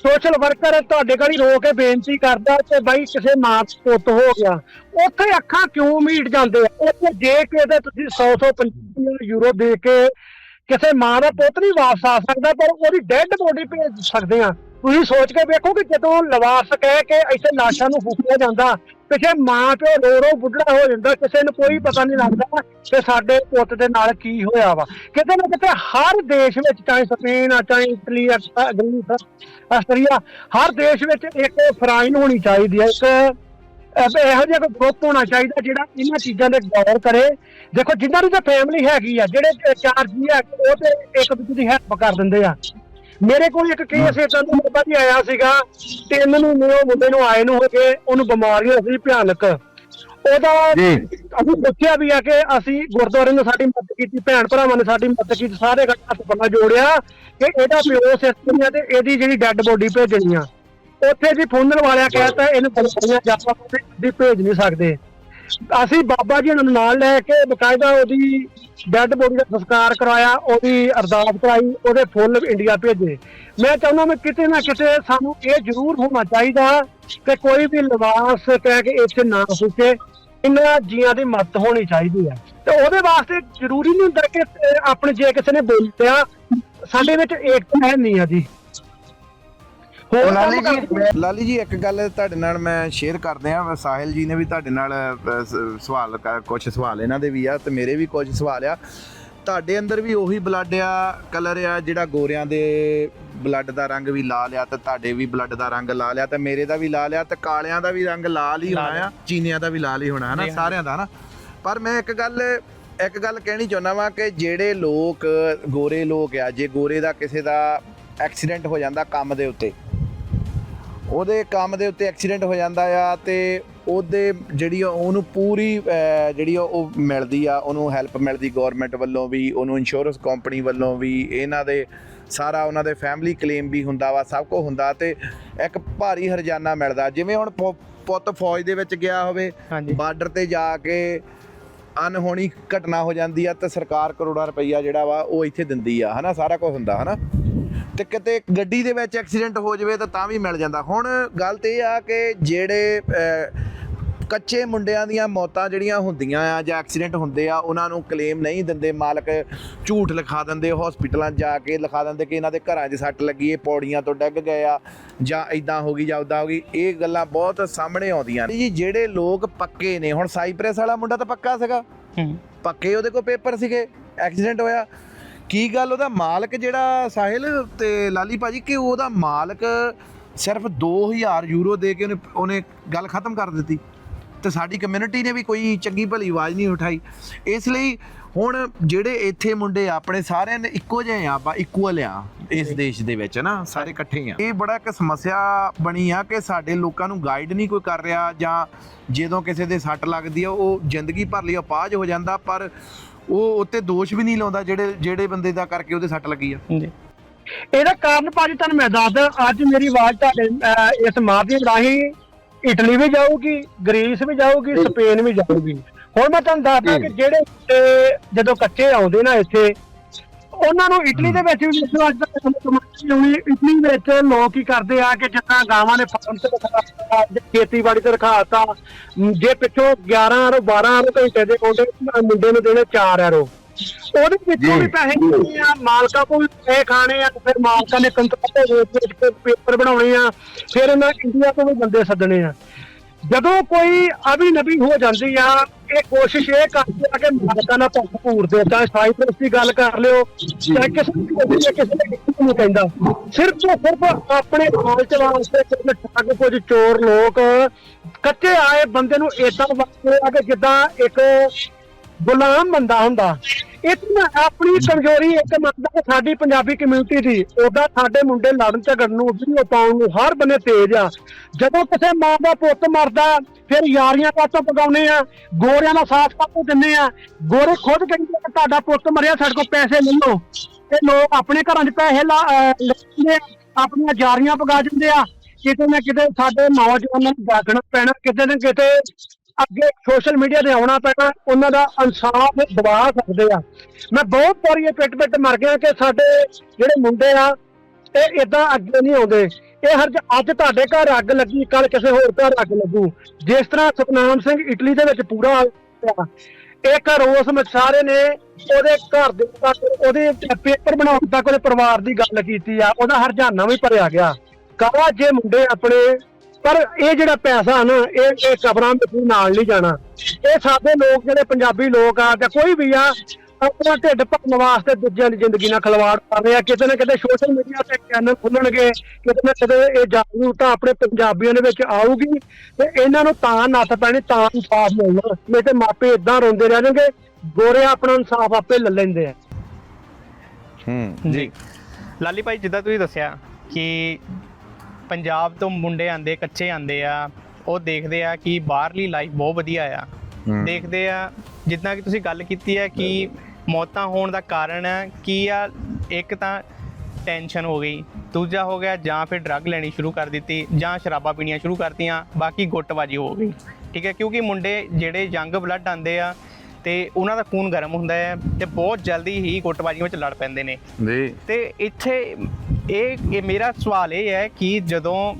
ਸੋਸ਼ਲ ਵਰਕਰ ਤੁਹਾਡੇ ਕੋਲ ਹੀ ਰੋ ਕੇ ਬੇਨਤੀ ਕਰਦਾ ਕਿ ਬਾਈ ਕਿਸੇ ਮਾਂ ਪੁੱਤ ਹੋ ਗਿਆ। ਉੱਥੇ ਅੱਖਾਂ ਕਿਉਂ ਮੀਟ ਜਾਂਦੇ ਆ? ਉੱਥੇ ਜੇ ਕਿਤੇ ਤੁਸੀਂ 100 150 ਯੂਰੋ ਦੇ ਕੇ ਕਿਸੇ ਮਾਂ ਦਾ ਪੁੱਤ ਨਹੀਂ ਵਾਪਸ ਆ ਸਕਦਾ, ਪਰ ਉਹਦੀ ਡੈੱਡ ਬੋਡੀ ਭੇਜ ਸਕਦੇ ਆ। ਤੁਸੀਂ ਸੋਚ ਕੇ ਵੇਖੋ ਕਿ ਜਦੋਂ ਲਵਾਰਸ ਕਹਿ ਕੇ ਇੱਥੇ ਲਾਸ਼ਾਂ ਨੂੰ ਫੂਕਿਆ ਜਾਂਦਾ ਕਿਸੇ ਮਾਂ ਪਿਓ ਰੋ ਰੋ ਬੁੱਢੜਾ ਹੋ ਜਾਂਦਾ, ਕਿਸੇ ਨੂੰ ਕੋਈ ਪਤਾ ਨਹੀਂ ਲੱਗਦਾ ਕਿ ਸਾਡੇ ਪੁੱਤ ਦੇ ਨਾਲ ਕੀ ਹੋਇਆ ਵਾ। ਕਿਤੇ ਨਾ ਕਿਤੇ ਹਰ ਦੇਸ਼ ਵਿੱਚ, ਚਾਹੇ ਸਪੇਨ ਆ, ਚਾਹੇ ਇਟਲੀ ਆ, ਚਾਹੇ ਆਸਟਰੀਆ, ਹਰ ਦੇਸ਼ ਵਿੱਚ ਇੱਕ ਫਰਾਈਨ ਹੋਣੀ ਚਾਹੀਦੀ ਹੈ ਇੱਕ ਇਹੋ ਜਿਹਾ ਕੋਈ ਗਰੁੱਪ ਹੋਣਾ ਚਾਹੀਦਾ ਜਿਹੜਾ ਇਹਨਾਂ ਚੀਜ਼ਾਂ ਤੇ ਗੌਰ ਕਰੇ। ਦੇਖੋ ਜਿਨ੍ਹਾਂ ਦੀ ਤਾਂ ਫੈਮਿਲੀ ਹੈਗੀ ਆ, ਜਿਹੜੇ ਚਾਰ ਜੀ ਆ, ਉਹ ਤੇ ਇੱਕ ਦੂਜੇ ਦੀ ਹੈਲਪ ਕਰ ਦਿੰਦੇ ਆ। ਮੇਰੇ ਕੋਲ ਇੱਕ ਕੇਸ ਇਦਾਂ ਦਾ ਮੁੰਡਾ ਵੀ ਆਇਆ ਸੀਗਾ ਤਿੰਨ ਨੂੰ ਉਹ ਮੁੰਡੇ ਨੂੰ ਆਏ ਨੂੰ ਹੋ ਕੇ ਉਹਨੂੰ ਬਿਮਾਰੀ ਹੋ ਗਈ ਭਿਆਨਕ। ਉਹਦਾ ਅਸੀਂ ਪੁੱਛਿਆ ਵੀ ਆ ਕਿ ਅਸੀਂ ਗੁਰਦੁਆਰੇ ਨੇ ਸਾਡੀ ਮਦਦ ਕੀਤੀ ਭੈਣ ਭਰਾਵਾਂ ਨੇ ਸਾਡੀ ਮਦਦ ਕੀਤੀ ਸਾਰੇ ਇਕੱਠੇ ਹੱਥ ਪੱਲਾ ਜੋੜਿਆ ਕਿ ਇਹਦਾ ਪਿਓ ਸਿਸਟਮ ਆ ਤੇ ਇਹਦੀ ਜਿਹੜੀ ਡੈੱਡ ਬੋਡੀ ਭੇਜਣੀ ਆ। ਉੱਥੇ ਜੀ ਫੋਨਲ ਵਾਲਿਆ ਕਹਿਤਾ ਇਹਨੂੰ ਬਲਵਾਈਆਂ ਜਾਪਾ ਦੀ ਭੇਜ ਨਹੀਂ ਸਕਦੇ। ਅਸੀਂ ਬਾਬਾ ਜੀ ਨੂੰ ਨਾਲ ਲੈ ਕੇ ਬਕਾਇਦਾ ਉਹਦੀ ਡੈੱਡ ਬੋਡੀ ਦਾ ਸੰਸਕਾਰ ਕਰਵਾਇਆ ਉਹਦੀ ਅਰਦਾਸ ਕਰਾਈ, ਉਹਦੇ ਫੁੱਲ ਇੰਡੀਆ ਭੇਜੇ। ਮੈਂ ਚਾਹੁੰਦਾ ਮੈਂ ਕਿਤੇ ਨਾ ਕਿਤੇ ਸਾਨੂੰ ਇਹ ਜ਼ਰੂਰ ਹੋਣਾ ਚਾਹੀਦਾ ਕਿ ਕੋਈ ਵੀ ਲਿਬਾਸ ਕਹਿ ਕੇ ਇੱਥੇ ਨਾ ਸੁੱਕੇ ਇਹਨਾਂ ਜੀਆਂ ਦੀ ਮਦਦ ਹੋਣੀ ਚਾਹੀਦੀ ਹੈ। ਤੇ ਉਹਦੇ ਵਾਸਤੇ ਜ਼ਰੂਰੀ ਨਹੀਂ ਹੁੰਦਾ ਕਿ ਆਪਣੇ ਜੇ ਕਿਸੇ ਨੇ ਬੋਲਿਆ, ਸਾਡੇ ਵਿੱਚ ਏਕਤਾ ਹੈ ਨਹੀਂ ਆ ਜੀ। ਹੋਰ ਲਾਲੀ ਕੰਮ ਜੀ ਕਰਦੇ- ਲਾਲੀ ਜੀ ਇੱਕ ਗੱਲ ਤੁਹਾਡੇ ਨਾਲ ਮੈਂ ਸ਼ੇਅਰ ਕਰਦੇ ਆ ਸਾਹਿਲ ਜੀ ਨੇ ਵੀ ਤੁਹਾਡੇ ਨਾਲ ਅ, ਸ- ਸਵਾਲ ਕੁਝ ਸਵਾਲ ਇਹਨਾਂ ਦੇ ਵੀ ਆ ਤੇ ਮੇਰੇ ਵੀ ਕੁਝ ਸਵਾਲ ਆ। ਤੁਹਾਡੇ ਅੰਦਰ ਵੀ ਉਹੀ ਬਲੱਡ ਆ ਕਲਰ ਆ ਜਿਹੜਾ ਗੋਰਿਆਂ ਦੇ ਬਲੱਡ ਦਾ ਰੰਗ ਵੀ ਲਾਲ ਆ ਤੇ ਤੁਹਾਡੇ ਵੀ ਬਲੱਡ ਦਾ ਰੰਗ ਲਾਲ ਆ ਤੇ ਮੇਰੇ ਦਾ ਵੀ ਲਾਲ ਆ ਤੇ ਕਾਲਿਆਂ ਦਾ ਵੀ ਰੰਗ ਲਾਲ ਹੀ ਲਾਲ ਹੋਣਾ ਆ ਚੀਨੀਆਂ ਦਾ ਵੀ ਲਾਲ ਹੀ ਹੋਣਾ ਜੀ ਹਾਂ। ਸਾਰਿਆਂ ਦਾ ਹਨਾ ਪਰ ਮੈਂ ਇੱਕ ਗੱਲ ਇੱਕ ਗੱਲ ਕਹਿਣੀ ਚਾਹੁੰਦਾ ਵਾਂ ਕਿ ਜਿਹੜੇ ਲੋਕ ਗੋਰੇ ਲੋਕ ਆ ਜੇ ਗੋਰੇ ਦਾ ਕਿਸੇ ਦਾ ਐਕਸੀਡੈਂਟ ਹੋ ਜਾਂਦਾ ਕੰਮ ਦੇ ਉੱਤੇ ਉਹਦੇ ਕੰਮ ਦੇ ਉੱਤੇ ਐਕਸੀਡੈਂਟ ਹੋ ਜਾਂਦਾ ਆ ਤੇ ਉਹਦੇ ਜਿਹੜੀ ਉਹਨੂੰ ਪੂਰੀ ਜਿਹੜੀ ਉਹ ਮਿਲਦੀ ਆ ਉਹਨੂੰ ਹੈਲਪ ਮਿਲਦੀ ਗਵਰਨਮੈਂਟ ਵੱਲੋਂ ਵੀ ਉਹਨੂੰ ਇੰਸ਼ੋਰੈਂਸ ਕੰਪਨੀ ਵੱਲੋਂ ਵੀ ਇਹਨਾਂ ਦੇ ਸਾਰਾ ਉਹਨਾਂ ਦੇ ਫੈਮਿਲੀ ਕਲੇਮ ਵੀ ਹੁੰਦਾ ਵਾ ਸਭ ਕੁਝ ਹੁੰਦਾ ਤੇ ਇੱਕ ਭਾਰੀ ਹਰਜਾਨਾ ਮਿਲਦਾ। ਜਿਵੇਂ ਹੁਣ ਪੁੱਤ ਫੌਜ ਦੇ ਵਿੱਚ ਗਿਆ ਹੋਵੇ ਬਾਰਡਰ ਤੇ ਜਾ ਕੇ ਅਨਹੋਣੀ ਘਟਨਾ ਹੋ ਜਾਂਦੀ ਆ ਤੇ ਸਰਕਾਰ ਕਰੋੜਾਂ ਰੁਪਈਆ ਜਿਹੜਾ ਵਾ ਉਹ ਇੱਥੇ ਦਿੰਦੀ ਆ ਹਨਾ ਸਾਰਾ ਕੁਝ ਹੁੰਦਾ ਹਨਾ? ਤੇ ਕਿਤੇ ਗੱਡੀ ਦੇ ਵਿੱਚ ਐਕਸੀਡੈਂਟ ਹੋ ਜਾਵੇ ਤਾਂ ਤਾਂ ਵੀ ਮਿਲ ਜਾਂਦਾ। ਹੁਣ ਗੱਲ ਤੇ ਇਹ ਆ ਕਿ ਜਿਹੜੇ ਕੱਚੇ ਮੁੰਡਿਆਂ ਦੀਆਂ ਮੌਤਾਂ ਜਿਹੜੀਆਂ ਹੁੰਦੀਆਂ ਆ ਜਾਂ ਐਕਸੀਡੈਂਟ ਹੁੰਦੇ ਆ ਉਹਨਾਂ ਨੂੰ ਕਲੇਮ ਨਹੀਂ ਦਿੰਦੇ। ਮਾਲਕ ਝੂਠ ਲਿਖਾ ਦਿੰਦੇ ਹਸਪੀਟਲਾਂ ਜਾ ਕੇ ਲਿਖਾ ਦਿੰਦੇ ਕਿ ਇਹਨਾਂ ਦੇ ਘਰਾਂ 'ਚ ਸੱਟ ਲੱਗੀ ਇਹ ਪੌੜੀਆਂ ਤੋਂ ਡਿੱਗ ਗਏ ਆ ਜਾਂ ਇਦਾਂ ਹੋ ਗਈ ਜਾਂ ਉਦਾਂ ਹੋ ਗਈ। ਇਹ ਗੱਲਾਂ ਬਹੁਤ ਸਾਹਮਣੇ ਆਉਂਦੀਆਂ ਨੇ। ਜੀ ਜਿਹੜੇ ਲੋਕ ਪੱਕੇ ਨੇ ਹੁਣ ਸਾਈਪ੍ਰੈਸ ਵਾਲਾ ਮੁੰਡਾ ਤਾਂ ਪੱਕਾ ਸੀਗਾ। ਹੂੰ। ਪੱਕੇ ਉਹਦੇ ਕੋਲ ਪੇਪਰ ਸੀਗੇ ਐਕਸੀਡੈਂਟ ਹੋਇਆ। ਕੀ ਗੱਲ ਉਹਦਾ ਮਾਲਕ ਜਿਹੜਾ ਸਾਹਿਲ ਤੇ ਲਾਲੀ ਭਾਜੀ ਕਿ ਉਹਦਾ ਮਾਲਕ ਸਿਰਫ 2000 ਯੂਰੋ ਦੇ ਕੇ ਉਹਨੇ ਉਹਨੇ ਗੱਲ ਖਤਮ ਕਰ ਦਿੱਤੀ? ਤੇ ਸਾਡੀ ਕਮਿਊਨਿਟੀ ਨੇ ਵੀ ਕੋਈ ਚੰਗੀ ਭਲੀ ਆਵਾਜ਼ ਨਹੀਂ ਉਠਾਈ। ਇਸ ਲਈ ਹੁਣ ਜਿਹੜੇ ਇੱਥੇ ਮੁੰਡੇ ਆਪਣੇ ਸਾਰਿਆਂ ਨੇ ਇੱਕੋ ਜਿਹੇ ਆ ਆਪਾਂ ਇਕੁਅਲ ਆ ਇਸ ਦੇਸ਼ ਦੇ ਵਿੱਚ ਨਾ ਸਾਰੇ ਇਕੱਠੇ ਆ। ਇਹ ਬੜਾ ਇੱਕ ਸਮੱਸਿਆ ਬਣੀ ਆ ਕਿ ਸਾਡੇ ਲੋਕਾਂ ਨੂੰ ਗਾਈਡ ਨਹੀਂ ਕੋਈ ਕਰ ਰਿਹਾ ਜਾਂ ਜਦੋਂ ਕਿਸੇ ਦੇ ਸੱਟ ਲੱਗਦੀ ਆ ਉਹ ਜ਼ਿੰਦਗੀ ਭਰ ਲਈ ਅਪਾਹਜ ਹੋ ਜਾਂਦਾ ਪਰ ਉਹ ਉੱਤੇ ਦੋਸ਼ ਵੀ ਨਹੀਂ ਲਾਉਂਦਾ ਜਿਹੜੇ ਜਿਹੜੇ ਬੰਦੇ ਦਾ ਕਰਕੇ ਉਹਦੇ ਸੱਟ ਲੱਗੀ ਆ। ਜੀ। ਇਹਦਾ ਕਾਰਨ ਭਾਜੀ ਤੁਹਾਨੂੰ ਮੈਂ ਦੱਸਦਾ ਅੱਜ ਮੇਰੀ ਆਵਾਜ਼ ਤੁਹਾਡੇ ਅਹ, ਇਸ ਮਾਧਿਅਮ ਰਾਹੀਂ ਇਟਲੀ ਵੀ ਜਾਊਗੀ ਗ੍ਰੀਸ ਵੀ ਜਾਊਗੀ ਸਪੇਨ ਵੀ ਜਾਊਗੀ। ਹੁਣ ਮੈਂ ਤੁਹਾਨੂੰ ਦੱਸਦਾ ਕਿ ਜਿਹੜੇ ਤੇ ਜਦੋਂ ਕੱਚੇ ਆਉਂਦੇ ਨਾ ਇੱਥੇ ਉਹਨਾਂ ਨੂੰ ਇਟਲੀ ਦੇ ਵਿੱਚ ਵੀ ਜਦੋਂ ਅੱਜ ਤੱਕ ਸਮਝ ਆਉਣੀ ਇਟਲੀ ਵਿੱਚ ਲੋਕ ਕੀ ਕਰਦੇ ਆ ਕਿ ਜਿੱਦਾਂ ਗਾਵਾਂ ਨੇ ਫਾਰਮ ਤੇ ਰਖਾਤਾ ਖੇਤੀਬਾੜੀ ਤੇ ਰਖਾਤਾ ਜੇ ਪਿੱਛੋਂ 11 ਔਰ 12 ਔਰ ਘੰਟੇ ਦੇ ਆਉਂਦੇ ਮੁੰਡੇ ਨੂੰ ਦੇਣੇ 4 ਐਰੋ। ਉਹਦੇ ਵਿੱਚੋਂ। ਵੀ ਪੈਸੇ ਖਾਣੇ ਆ ਮਾਲਕਾਂ ਕੋਲ ਵੀ ਪੈਸੇ ਖਾਣੇ ਆ ਤੇ ਫਿਰ ਮਾਲਕਾਂ ਨੇ ਕੰਟਰੈਕਟ ਵੇਚ ਕੇ ਪੇਪਰ ਬਣਾਉਣੇ ਆ ਫਿਰ ਇਹਨਾਂ ਇੰਡੀਆ ਤੋਂ ਵੀ ਬੰਦੇ ਸੱਦਣੇ ਆ। ਜਦੋਂ ਕੋਈ ਅਭੀ ਨਬੀ ਹੋ ਜਾਂਦੀ ਆ ਇਹ ਕੋਸ਼ਿਸ਼ ਇਹ ਕਰਦੇ ਆ ਕਿ ਮਾਲਕਾਂ ਨਾਲ ਭੁੱਖ ਪੂਰਦੇ ਚਾਹੇ ਸਾਈਪ੍ਰਸ ਦੀ ਗੱਲ ਕਰ ਲਿਓ ਚਾਹੇ ਕਿਸੇ ਦੀ ਕੋਈ ਕਿਸੇ ਨੇ ਕਿਸੇ ਨੂੰ ਕਹਿੰਦਾ। ਸਿਰਫ ਤੇ ਸਿਰਫ ਆਪਣੇ ਹਾਲਚ ਵਾਸਤੇ ਕੁਝ ਠੱਗ ਕੁਝ ਚੋਰ ਲੋਕ ਕੱਚੇ ਆਏ ਬੰਦੇ ਨੂੰ ਏਦਾਂ ਵਰਤਦੇ ਆ ਕਿ ਜਿੱਦਾਂ ਇੱਕ ਗੁਲਾਮ ਬੰਦਾ ਹੁੰਦਾ। ਇੱਕ ਨਾ ਆਪਣੀ ਕਮਜ਼ੋਰੀ ਇੱਕ ਮੰਨਦਾ ਕਿ ਸਾਡੀ ਪੰਜਾਬੀ ਕਮਿਊਨਿਟੀ ਦੀ ਉਹਦਾ ਸਾਡੇ ਮੁੰਡੇ ਲੜਨ ਝਗੜਨ ਨੂੰ ਵੀਡੀਓ ਪਾਉਣ ਨੂੰ ਹਰ ਬੰਨੇ ਤੇਜ਼ ਆ। ਜਦੋਂ ਕਿਸੇ ਮਾਂ ਦਾ ਪੁੱਤ ਮਰਦਾ ਫਿਰ ਯਾਰੀਆਂ ਕਾਤੋਂ ਪਗਾਉਨੇ ਆ ਗੋਰਿਆਂ ਦਾ ਸਾਥ ਕਾਤੋਂ ਦਿੰਨੇ ਆ। ਗੋਰੇ ਖੁਦ ਕਹਿੰਦੇ ਆ ਕਿ ਤੁਹਾਡਾ ਪੁੱਤ ਮਰਿਆ ਸਾਡੇ ਕੋਲ ਪੈਸੇ ਲੈ ਲਓ। ਤੇ ਲੋਕ ਆਪਣੇ ਘਰਾਂ 'ਚ ਪੈਸੇ ਲਾ ਅਹ ਲੈਂਦੇ ਆ, ਆਪਣੀਆਂ ਯਾਰੀਆਂ ਪਗਾ ਦਿੰਦੇ ਆ। ਕਿਤੇ ਨਾ ਕਿਤੇ ਸਾਡੇ ਨੌਜਵਾਨਾਂ ਨੂੰ ਜਾਗਣਾ ਪੈਣਾ ਕਿਤੇ ਨਾ ਕਿਤੇ ਅੱਗੇ ਸੋਸ਼ਲ ਮੀਡੀਆ ਤੇ ਆਉਣਾ ਪੈਣਾ, ਉਹਨਾਂ ਦਾ ਇਨਸਾਫ ਦਵਾ ਸਕਦੇ ਆ। ਮੈਂ ਬਹੁਤ ਵਾਰੀ ਇਹ ਪਿੱਟ ਪਿੱਟ ਮਰ ਗਿਆ ਕਿ ਸਾਡੇ ਜਿਹੜੇ ਮੁੰਡੇ ਆ, ਇਹ ਇਦਾਂ ਅੱਗੇ ਨਹੀਂ ਆਉਂਦੇ। ਇਹ ਹਰ ਅੱਜ ਤੁਹਾਡੇ ਘਰ ਅੱਗ ਲੱਗੀ ਕੱਲ ਕਿਸੇ ਹੋਰ ਘਰ ਅੱਗ ਲੱਗੂ। ਜਿਸ ਤਰ੍ਹਾਂ ਸਤਨਾਮ ਸਿੰਘ ਇਟਲੀ ਦੇ ਵਿੱਚ ਪੂਰਾ ਹੋਇਆ ਇੱਕ ਰੋਸ ਵਿੱਚ ਸਾਰੇ ਨੇ ਉਹਦੇ ਘਰ ਦੇ ਤੱਕ, ਉਹਦੇ ਪੇਪਰ ਬਣਾਉਣ ਤੱਕ ਉਹਦੇ ਪਰਿਵਾਰ ਦੀ ਗੱਲ ਕੀਤੀ ਆ। ਉਹਦਾ ਹਰਜਾਨਾ ਵੀ ਭਰਿਆ ਗਿਆ। ਕਹਾ ਜੇ ਮੁੰਡੇ ਆਪਣੇ ਪਰ ਇਹ ਜਿਹੜਾ ਪੈਸਾ ਨਾ ਇਹ ਇਹ ਕਬਰਾਂ ਵੀ ਨਾਲ ਨਹੀਂ ਜਾਣਾ। ਇਹ ਸਾਡੇ ਲੋਕ ਜਿਹੜੇ ਪੰਜਾਬੀ ਲੋਕ ਆ ਜਾਂ ਕੋਈ ਵੀ ਆ ਆਪਣਾ ਢਿੱਡ ਭਰਨ ਵਾਸਤੇ ਦੂਜਿਆਂ ਦੀ ਜ਼ਿੰਦਗੀ ਨਾਲ ਖਿਲਵਾੜ ਕਰ ਰਹੇ ਆ। ਕਿਤੇ ਨਾ ਕਿਤੇ ਸੋਸ਼ਲ ਮੀਡੀਆ ਤੇ ਚੈਨਲ ਖੁੱਲਣਗੇ ਕਿਤੇ ਨਾ ਕਿਤੇ ਇਹ ਜਾਗਰੂਕਤਾ ਆਪਣੇ ਪੰਜਾਬੀਆਂ ਦੇ ਵਿੱਚ ਆਊਗੀ ਤੇ ਇਹਨਾਂ ਨੂੰ ਤਾਂ ਨੱਥ ਪੈਣੀ ਤਾਂ ਇਨਸਾਫ ਮਿਲਣਾ। ਨਹੀਂ ਤੇ ਮਾਪੇ ਇਦਾਂ ਰੋਂਦੇ ਰਹਿ ਜਾਣਗੇ ਗੋਰੇ ਆਪਣਾ ਇਨਸਾਫ ਆਪੇ ਲੈ ਲੈਂਦੇ ਆ। ਹੂੰ ਜੀ। ਲਾਲੀ ਭਾਈ ਜਿੱਦਾਂ ਤੁਸੀਂ ਦੱਸਿਆ ਕਿ ਪੰਜਾਬ ਤੋਂ ਮੁੰਡੇ ਆਂਦੇ ਕੱਚੇ ਆਂਦੇ ਆ ਉਹ ਦੇਖਦੇ ਆ ਕਿ ਬਾਹਰਲੀ ਲਾਈਫ ਬਹੁਤ ਵਧੀਆ ਆ। ਦੇਖਦੇ ਆ ਜਿੱਦਾਂ ਕਿ ਤੁਸੀਂ ਗੱਲ ਕੀਤੀ ਹੈ ਕਿ ਮੌਤਾਂ ਹੋਣ ਦਾ ਕਾਰਨ ਕੀ ਆ ਇੱਕ ਤਾਂ ਟੈਨਸ਼ਨ ਹੋ ਗਈ ਦੂਜਾ ਹੋ ਗਿਆ ਜਾਂ ਫਿਰ ਡਰੱਗ ਲੈਣੀ ਸ਼ੁਰੂ ਕਰ ਦਿੱਤੀ ਜਾਂ ਸ਼ਰਾਬਾਂ ਪੀਣੀਆਂ ਸ਼ੁਰੂ ਕਰਤੀਆਂ ਬਾਕੀ ਗੁੱਟਬਾਜੀ ਹੋ ਗਈ। ਠੀਕ ਹੈ ਕਿਉਂਕਿ ਮੁੰਡੇ ਜਿਹੜੇ ਯੰਗ ਬਲੱਡ ਆਂਦੇ ਆ ਤੇ ਉਹਨਾਂ ਦਾ ਖੂਨ ਗਰਮ ਹੁੰਦਾ ਹੈ ਤੇ ਬਹੁਤ ਜਲਦੀ ਹੀ ਗੁੱਟਬਾਜ਼ੀਆਂ ਵਿੱਚ ਲੜ ਪੈਂਦੇ ਨੇ ਜੀ ਤੇ ਇੱਥੇ ਇਹ ਇਹ ਮੇਰਾ ਸਵਾਲ ਇਹ ਹੈ ਕਿ ਜਦੋਂ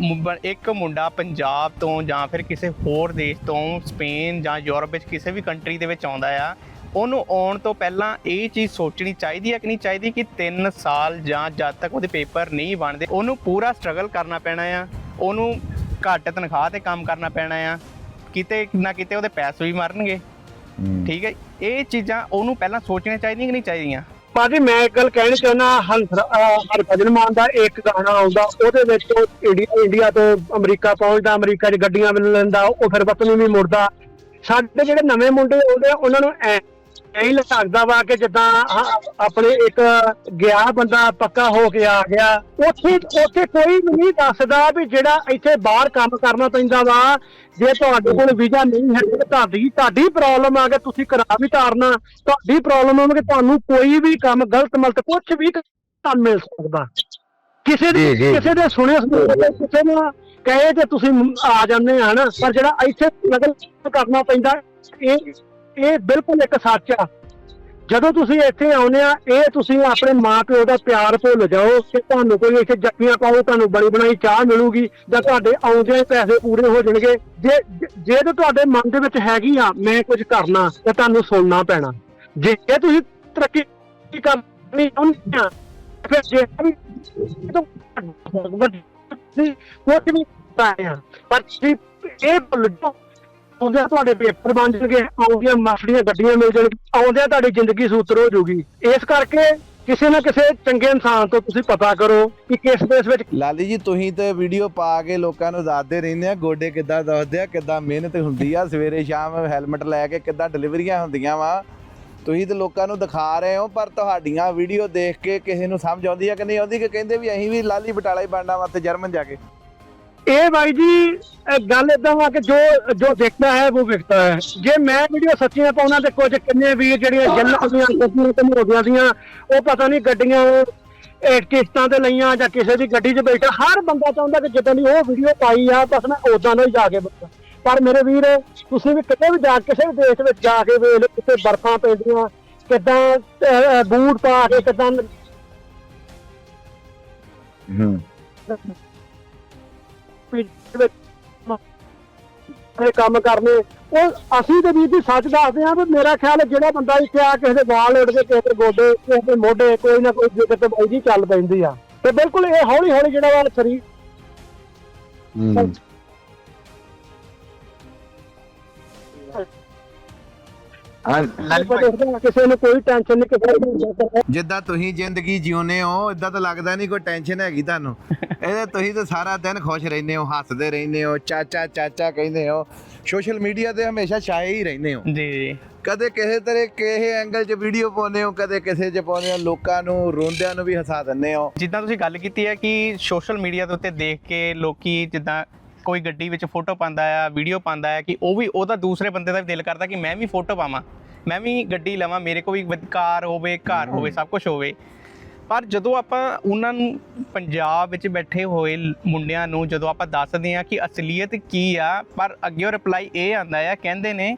ਮੁੰ- ਇੱਕ ਮੁੰਡਾ ਪੰਜਾਬ ਤੋਂ ਜਾਂ ਫਿਰ ਕਿਸੇ ਹੋਰ ਦੇਸ਼ ਤੋਂ ਸਪੇਨ ਜਾਂ ਯੂਰਪ ਵਿੱਚ ਕਿਸੇ ਵੀ ਕੰਟਰੀ ਦੇ ਵਿੱਚ ਆਉਂਦਾ ਆ ਉਹਨੂੰ ਆਉਣ ਤੋਂ ਪਹਿਲਾਂ ਇਹ ਚੀਜ਼ ਸੋਚਣੀ ਚਾਹੀਦੀ ਹੈ ਕਿ ਨਹੀਂ ਚਾਹੀਦੀ ਕਿ 3 ਸਾਲ ਜਾਂ ਜਦ ਤੱਕ ਉਹਦੇ ਪੇਪਰ ਨਹੀਂ ਬਣਦੇ ਉਹਨੂੰ ਪੂਰਾ ਸਟਰਗਲ ਕਰਨਾ ਪੈਣਾ ਆ ਉਹਨੂੰ ਘੱਟ ਤਨਖਾਹ ਤੇ ਕੰਮ ਕਰਨਾ ਪੈਣਾ ਆ ਕਿਤੇ ਨਾ ਕਿਤੇ ਉਹਦੇ ਪੈਸੇ ਵੀ ਮਰਨਗੇ। ਠੀਕ ਹੈ ਇਹ ਚੀਜ਼ਾਂ ਉਹਨੂੰ ਪਹਿਲਾਂ ਸੋਚਣੀਆਂ ਚਾਹੀਦੀਆਂ ਕਿ ਨਹੀਂ ਚਾਹੀਦੀਆਂ? ਭਾਜੀ ਮੈਂ ਇੱਕ ਗੱਲ ਕਹਿਣੀ ਚਾਹੁੰਦਾ ਹਰਭਜਨ ਮਾਨ ਦਾ ਇੱਕ ਗਾਣਾ ਆਉਂਦਾ ਉਹਦੇ ਵਿੱਚ ਇੰਡੀਆ ਇੰਡੀਆ ਤੋਂ ਅਮਰੀਕਾ ਪਹੁੰਚਦਾ ਅਮਰੀਕਾ 'ਚ ਗੱਡੀਆਂ ਮਿਲ ਲੈਂਦਾ ਉਹ ਫਿਰ ਵਤਨ ਨੂੰ ਵੀ ਮੁੜਦਾ। ਸਾਡੇ ਜਿਹੜੇ ਨਵੇਂ ਮੁੰਡੇ ਆਉਂਦੇ ਆ ਉਹਨਾਂ ਨੂੰ ਐ ਐਂ ਹੀ ਲੱਗਦਾ ਵਾ ਕਿ ਜਿੱਦਾਂ ਆਪਣੇ ਇੱਕ ਗਿਆ ਬੰਦਾ ਪੱਕਾ ਹੋ ਕੇ ਆ ਗਿਆ। ਉੱਥੇ ਉੱਥੇ ਕੋਈ ਨਹੀਂ ਦੱਸਦਾ ਵੀ ਜਿਹੜਾ ਇੱਥੇ ਬਾਹਰ ਕੰਮ ਕਰਨਾ ਪੈਂਦਾ ਵਾ। ਜੇ ਤੁਹਾਡੇ ਕੋਲ ਵੀਜ਼ਾ ਨਹੀਂ ਹੈ ਤੇ ਤੁਹਾਡੀ ਤੁਹਾਡੀ ਪ੍ਰੋਬਲਮ ਆ ਕਿ ਤੁਸੀਂ ਕਰਾ ਵੀ ਤਾਰਨਾ ਤੁਹਾਡੀ ਪ੍ਰੋਬਲਮ ਆ ਕਿ ਤੁਹਾਨੂੰ ਕੋਈ ਵੀ ਕੰਮ ਗਲਤ ਮਲਤ ਕੁਝ ਵੀ ਕੰਮ ਮਿਲ ਸਕਦਾ। ਕਿਸੇ ਦੀ। ਕਿਸੇ ਦੇ ਸੁਣੇ ਸੁਣੇ ਤੇ ਕਿਸੇ ਨੂੰ ਕਹੇ ਤੇ ਤੁਸੀਂ ਆ ਜਾਂਦੇ ਆ ਨਾ ਪਰ ਜਿਹੜਾ ਇੱਥੇ ਨਕਲ ਕਰਨਾ ਪੈਂਦਾ ਇਹ ਇਹ ਬਿਲਕੁਲ ਇੱਕ ਸੱਚ ਆ ਜਦੋਂ ਤੁਸੀਂ ਇੱਥੇ ਆਉਂਦੇ ਆ ਇਹ ਤੁਸੀਂ ਆਪਣੇ ਮਾਪਿਓ ਦਾ ਪਿਆਰ ਭੁੱਲ ਜਾਓ ਕਿ ਤੁਹਾਨੂੰ ਕੋਈ ਇੱਥੇ ਜੱਫੀਆਂ ਪਾਓ ਤੁਹਾਨੂੰ ਬੜੀ ਬਣਾਈ ਚਾਹ ਮਿਲੂਗੀ ਜਾਂ ਤੁਹਾਡੇ ਆਉਂਦੇ ਪੈਸੇ ਪੂਰੇ ਹੋ ਜਾਣਗੇ ਜੇ ਜੇ- ਤਾਂ ਤੁਹਾਡੇ ਮਨ ਦੇ ਵਿੱਚ ਹੈਗੀ ਆ ਮੈਂ ਕੁਝ ਕਰਨਾ ਤਾਂ ਤੁਹਾਨੂੰ ਸੁਣਨਾ ਪੈਣਾ ਜੇ ਜੇ ਤੁਸੀਂ ਤਰੱਕੀ ਕਰਨੀ ਚਾਹੁੰਦੇ ਆ ਫਿਰ ਜੇ ਵੀ ਕੁਝ ਵੀ ਪਾਇਆ ਪਰ ਇਹ ਭੁੱਲ ਜਾਓ ਆਉਂਦਿਆਂ ਤੁਹਾਡੇ ਪੇਪਰ ਬਣ ਜਾਣਗੇ, ਆਉਂਦੀਆਂ ਮਸੜੀਆਂ ਗੱਡੀਆਂ ਮਿਲ ਜਾਣਗੀਆਂ, ਆਉਂਦਿਆਂ ਤੁਹਾਡੀ ਜ਼ਿੰਦਗੀ ਸੂਤਰ ਹੋ ਜਾਊਗੀ। ਇਸ ਕਰਕੇ ਕਿਸੇ ਨਾ ਕਿਸੇ ਚੰਗੇ ਇਨਸਾਨ ਤੋਂ ਤੁਸੀਂ ਪਤਾ ਕਰੋ ਕਿ ਕਿਸ ਦੇਸ਼ ਵਿੱਚ ਲਾਲੀ ਜੀ, ਤੁਸੀਂ ਤੇ ਵੀਡੀਓ ਪਾ ਕੇ ਲੋਕਾਂ ਨੂੰ ਦੱਸਦੇ ਰਹਿੰਦੇ ਆ, ਗੋਡੇ ਕਿੱਦਾਂ ਦੱਸਦੇ ਆ, ਕਿੱਦਾਂ ਮਿਹਨਤ ਹੁੰਦੀ ਆ, ਸਵੇਰੇ ਸ਼ਾਮ ਹੈਲਮਟ ਲੈ ਕੇ ਕਿੱਦਾਂ ਡਿਲੀਵਰੀਆਂ ਹੁੰਦੀਆਂ ਵਾ। ਤੁਸੀਂ ਤੇ ਲੋਕਾਂ ਨੂੰ ਦਿਖਾ ਰਹੇ ਹੋ, ਪਰ ਤੁਹਾਡੀਆਂ ਵੀਡੀਓ ਦੇਖ ਕੇ ਕਿਸੇ ਨੂੰ ਸਮਝ ਆਉਂਦੀ ਆ ਕਿ ਨਹੀਂ ਆਉਂਦੀ, ਕਿ ਕਹਿੰਦੇ ਵੀ ਅਸੀਂ ਵੀ ਲਾਲੀ ਬਟਾਲਾ ਹੀ ਬਣਨਾ ਵਾ ਤੇ ਜਰਮਨ ਜਾ ਕੇ। ਇਹ ਬਾਈ ਜੀ ਗੱਲ ਇਦਾਂ ਵਾ ਕਿ ਜੋ ਜੋ ਦਿਖਦਾ ਹੈ, ਉਹ ਵਿਕਦਾ ਹੈ। ਜੇ ਮੈਂ ਵੀਡੀਓ ਸੱਚੀਆਂ ਪਾਉਣਾ ਤੇ ਕੁਝ ਕਿੰਨੇ ਵੀਰ ਜਿਹੜੀਆਂ ਜੰਨਾਂ ਦੀਆਂ ਗੱਡੀਆਂ ਤੇ ਦੀਆਂ, ਉਹ ਪਤਾ ਨਹੀਂ ਗੱਡੀਆਂ ਕਿਸ਼ਤਾਂ ਤੇ ਲਈਆਂ ਜਾਂ ਕਿਸੇ ਦੀ ਗੱਡੀ 'ਚ ਬੈਠਾ। ਹਰ ਬੰਦਾ ਚਾਹੁੰਦਾ ਕਿ ਜਿੱਦਾਂ ਦੀ ਉਹ ਵੀਡੀਓ ਪਾਈ ਆ, ਬਸ ਮੈਂ ਉਦਾਂ ਦਾ ਹੀ ਜਾ ਕੇ ਬੈਠਾ। ਪਰ ਮੇਰੇ ਵੀਰ, ਤੁਸੀਂ ਵੀ ਕਿਤੇ ਵੀ ਜਾ, ਕਿਸੇ ਵੀ ਦੇਸ਼ ਵਿੱਚ ਜਾ ਕੇ ਵੇਖ ਲਓ ਕਿਤੇ ਬਰਫਾਂ ਪੈਂਦੀਆਂ, ਕਿਦਾਂ ਬੂਟ ਪਾ ਕੇ ਕਿਦਾਂ ਹੂੰ। ਇਹ ਕੰਮ ਕਰਨੇ। ਉਹ ਅਸੀਂ ਤੇ ਵੀਰ ਜੀ ਸੱਚ ਦੱਸਦੇ ਆ ਵੀ ਮੇਰਾ ਖਿਆਲ ਹੈ ਜਿਹੜਾ ਬੰਦਾ ਇੱਥੇ ਆ ਕਿਸੇ ਦੇ ਵਾਲ ਉੱਡਦੇ ਕਿਸੇ ਦੇ ਗੋਡੇ, ਕਿਸੇ ਦੇ ਮੋਢੇ ਕੋਈ ਨਾ ਕੋਈ ਜਿੱਦ ਤੇ ਬਾਈ ਜੀ ਚੱਲ ਪੈਂਦੀ ਆ। ਤੇ ਬਿਲਕੁਲ ਇਹ ਹੌਲੀ ਹੌਲੀ ਜਿਹੜਾ ਵਾ ਸਰੀਰ ਹੂੰ। ਆਪਾਂ ਦੇਖਦੇ ਹਾਂ ਕਿਸੇ ਨੂੰ ਕੋਈ ਟੈਨਸ਼ਨ ਨਹੀਂ ਕਿਸੇ ਨੂੰ ਜਿੱਦਾਂ ਤੁਸੀਂ ਜ਼ਿੰਦਗੀ ਜਿਉਨੇ ਹੋ ਇਦਾਂ ਤਾਂ ਲੱਗਦਾ ਨਹੀਂ ਕੋਈ ਟੈਨਸ਼ਨ ਹੈਗੀ ਤੁਹਾਨੂੰ। ਇਹਦੇ ਤੁਸੀਂ ਤਾਂ ਸਾਰਾ ਦਿਨ ਖੁਸ਼ ਰਹਿੰਦੇ ਹੋ ਹੱਸਦੇ ਰਹਿੰਦੇ ਹੋ ਚਾਚਾ ਚਾਚਾ ਕਹਿੰਦੇ ਹੋ। ਸੋਸ਼ਲ ਮੀਡੀਆ ਤੇ ਹਮੇਸ਼ਾ ਛਾਏ ਹੀ ਰਹਿੰਦੇ ਹੋ। ਜੀ ਜੀ। ਕਦੇ ਕਿਸੇ ਤਰ੍ਹਾਂ ਕਿਸੇ ਐਂਗਲ 'ਚ ਵੀਡੀਓ ਪਾਉਂਦੇ ਹੋ ਕਦੇ ਕਿਸੇ 'ਚ ਪਾਉਂਦੇ ਹੋ ਲੋਕਾਂ ਨੂੰ ਰੋਂਦਿਆਂ ਨੂੰ ਵੀ ਹਸਾ ਦਿੰਦੇ ਹੋ। ਜਿੱਦਾਂ ਤੁਸੀਂ ਗੱਲ ਕੀਤੀ ਹੈ ਕਿ ਸੋਸ਼ਲ ਮੀਡੀਆ ਦੇ ਉੱਤੇ ਦੇਖ ਕੇ ਲੋਕੀ ਜਿੱਦਾਂ ਕੋਈ ਗੱਡੀ ਵਿੱਚ ਫੋਟੋ ਪਾਉਂਦਾ ਆ ਵੀਡੀਓ ਪਾਉਂਦਾ ਆ ਕਿ ਉਹ ਵੀ ਉਹਦਾ ਦੂਸਰੇ ਬੰਦੇ ਦਾ ਵੀ ਦਿਲ ਕਰਦਾ ਕਿ ਮੈਂ ਵੀ ਫੋਟੋ ਪਾਵਾਂ, ਮੈਂ ਵੀ ਗੱਡੀ ਲਵਾਂ, ਮੇਰੇ ਕੋਲ ਵੀ ਕਾਰ ਹੋਵੇ, ਘਰ ਹੋਵੇ, ਸਭ ਕੁਝ ਹੋਵੇ। ਪਰ ਜਦੋਂ ਆਪਾਂ ਉਹਨਾਂ ਨੂੰ ਪੰਜਾਬ ਵਿੱਚ ਬੈਠੇ ਹੋਏ ਮੁੰਡਿਆਂ ਨੂੰ ਜਦੋਂ ਆਪਾਂ ਦੱਸਦੇ ਆ ਕਿ ਅਸਲੀਅਤ ਕੀ ਆ, ਪਰ ਅੱਗੇ ਰਿਪਲਾਈ ਇਹ ਆਂਦਾ ਆ, ਕਹਿੰਦੇ ਨੇ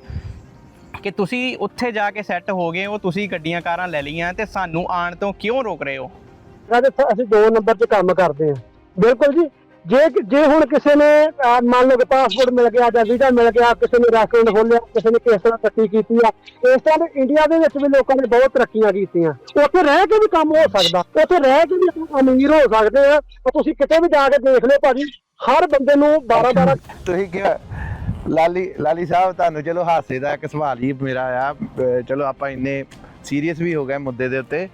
ਕਿ ਤੁਸੀਂ ਉੱਥੇ ਜਾ ਕੇ ਸੈੱਟ ਹੋ ਗਏ ਹੋ, ਤੁਸੀਂ ਗੱਡੀਆਂ ਕਾਰਾਂ ਲੈ ਲਈਆਂ ਤੇ ਸਾਨੂੰ ਆਉਣ ਤੋਂ ਕਿਉਂ ਰੋਕ ਰਹੇ ਹੋ? ਕਹਿੰਦੇ ਅਸੀਂ ਦੋ ਨੰਬਰ 'ਚ ਕੰਮ ਕਰਦੇ ਆ ਬਿਲਕੁਲ ਜੀ ਜੇ ਜੇ ਹੁਣ ਕਿਸੇ ਨੇ ਅਹ, ਮੰਨ ਲਓ ਕਿ ਪਾਸਪੋਰਟ ਮਿਲ ਗਿਆ ਜਾਂ ਵੀਜ਼ਾ ਮਿਲ ਗਿਆ ਕਿਸੇ ਨੇ ਰੈਸਟੋਰੈਂਟ ਖੋਲਿਆ ਕਿਸੇ ਨੇ ਕਿਸ ਤਰ੍ਹਾਂ ਤਰੱਕੀ ਕੀਤੀ ਆ ਇਸ ਤਰ੍ਹਾਂ ਦੇ ਇੰਡੀਆ ਦੇ ਵਿੱਚ ਵੀ ਲੋਕਾਂ ਨੇ ਬਹੁਤ ਤਰੱਕੀਆਂ ਕੀਤੀਆਂ। ਉੱਥੇ ਰਹਿ ਕੇ ਵੀ ਕੰਮ ਹੋ ਸਕਦਾ। ਉੱਥੇ ਰਹਿ ਕੇ ਵੀ ਆਪਾਂ ਅਮੀਰ ਹੋ ਸਕਦੇ ਆ। ਤਾਂ ਤੁਸੀਂ ਕਿਤੇ ਵੀ ਜਾ ਕੇ ਦੇਖ ਲਿਓ ਭਾਜੀ ਹਰ ਬੰਦੇ ਨੂੰ 12 12 ਤੁਸੀਂ ਕਿਹਾ ਲਾਲੀ ਲਾਲੀ ਸਾਹਿਬ ਤੁਹਾਨੂੰ ਚਲੋ ਹਾਸੇ ਦਾ ਇੱਕ ਸਵਾਲ ਹੀ ਮੇਰਾ ਆ। ਅਹ ਚਲੋ ਆਪਾਂ ਇੰਨੇ ਸੀਰੀਅਸ ਵੀ ਹੋ ਗਏ ਮੁੱਦੇ ਦੇ ਉੱਤੇ।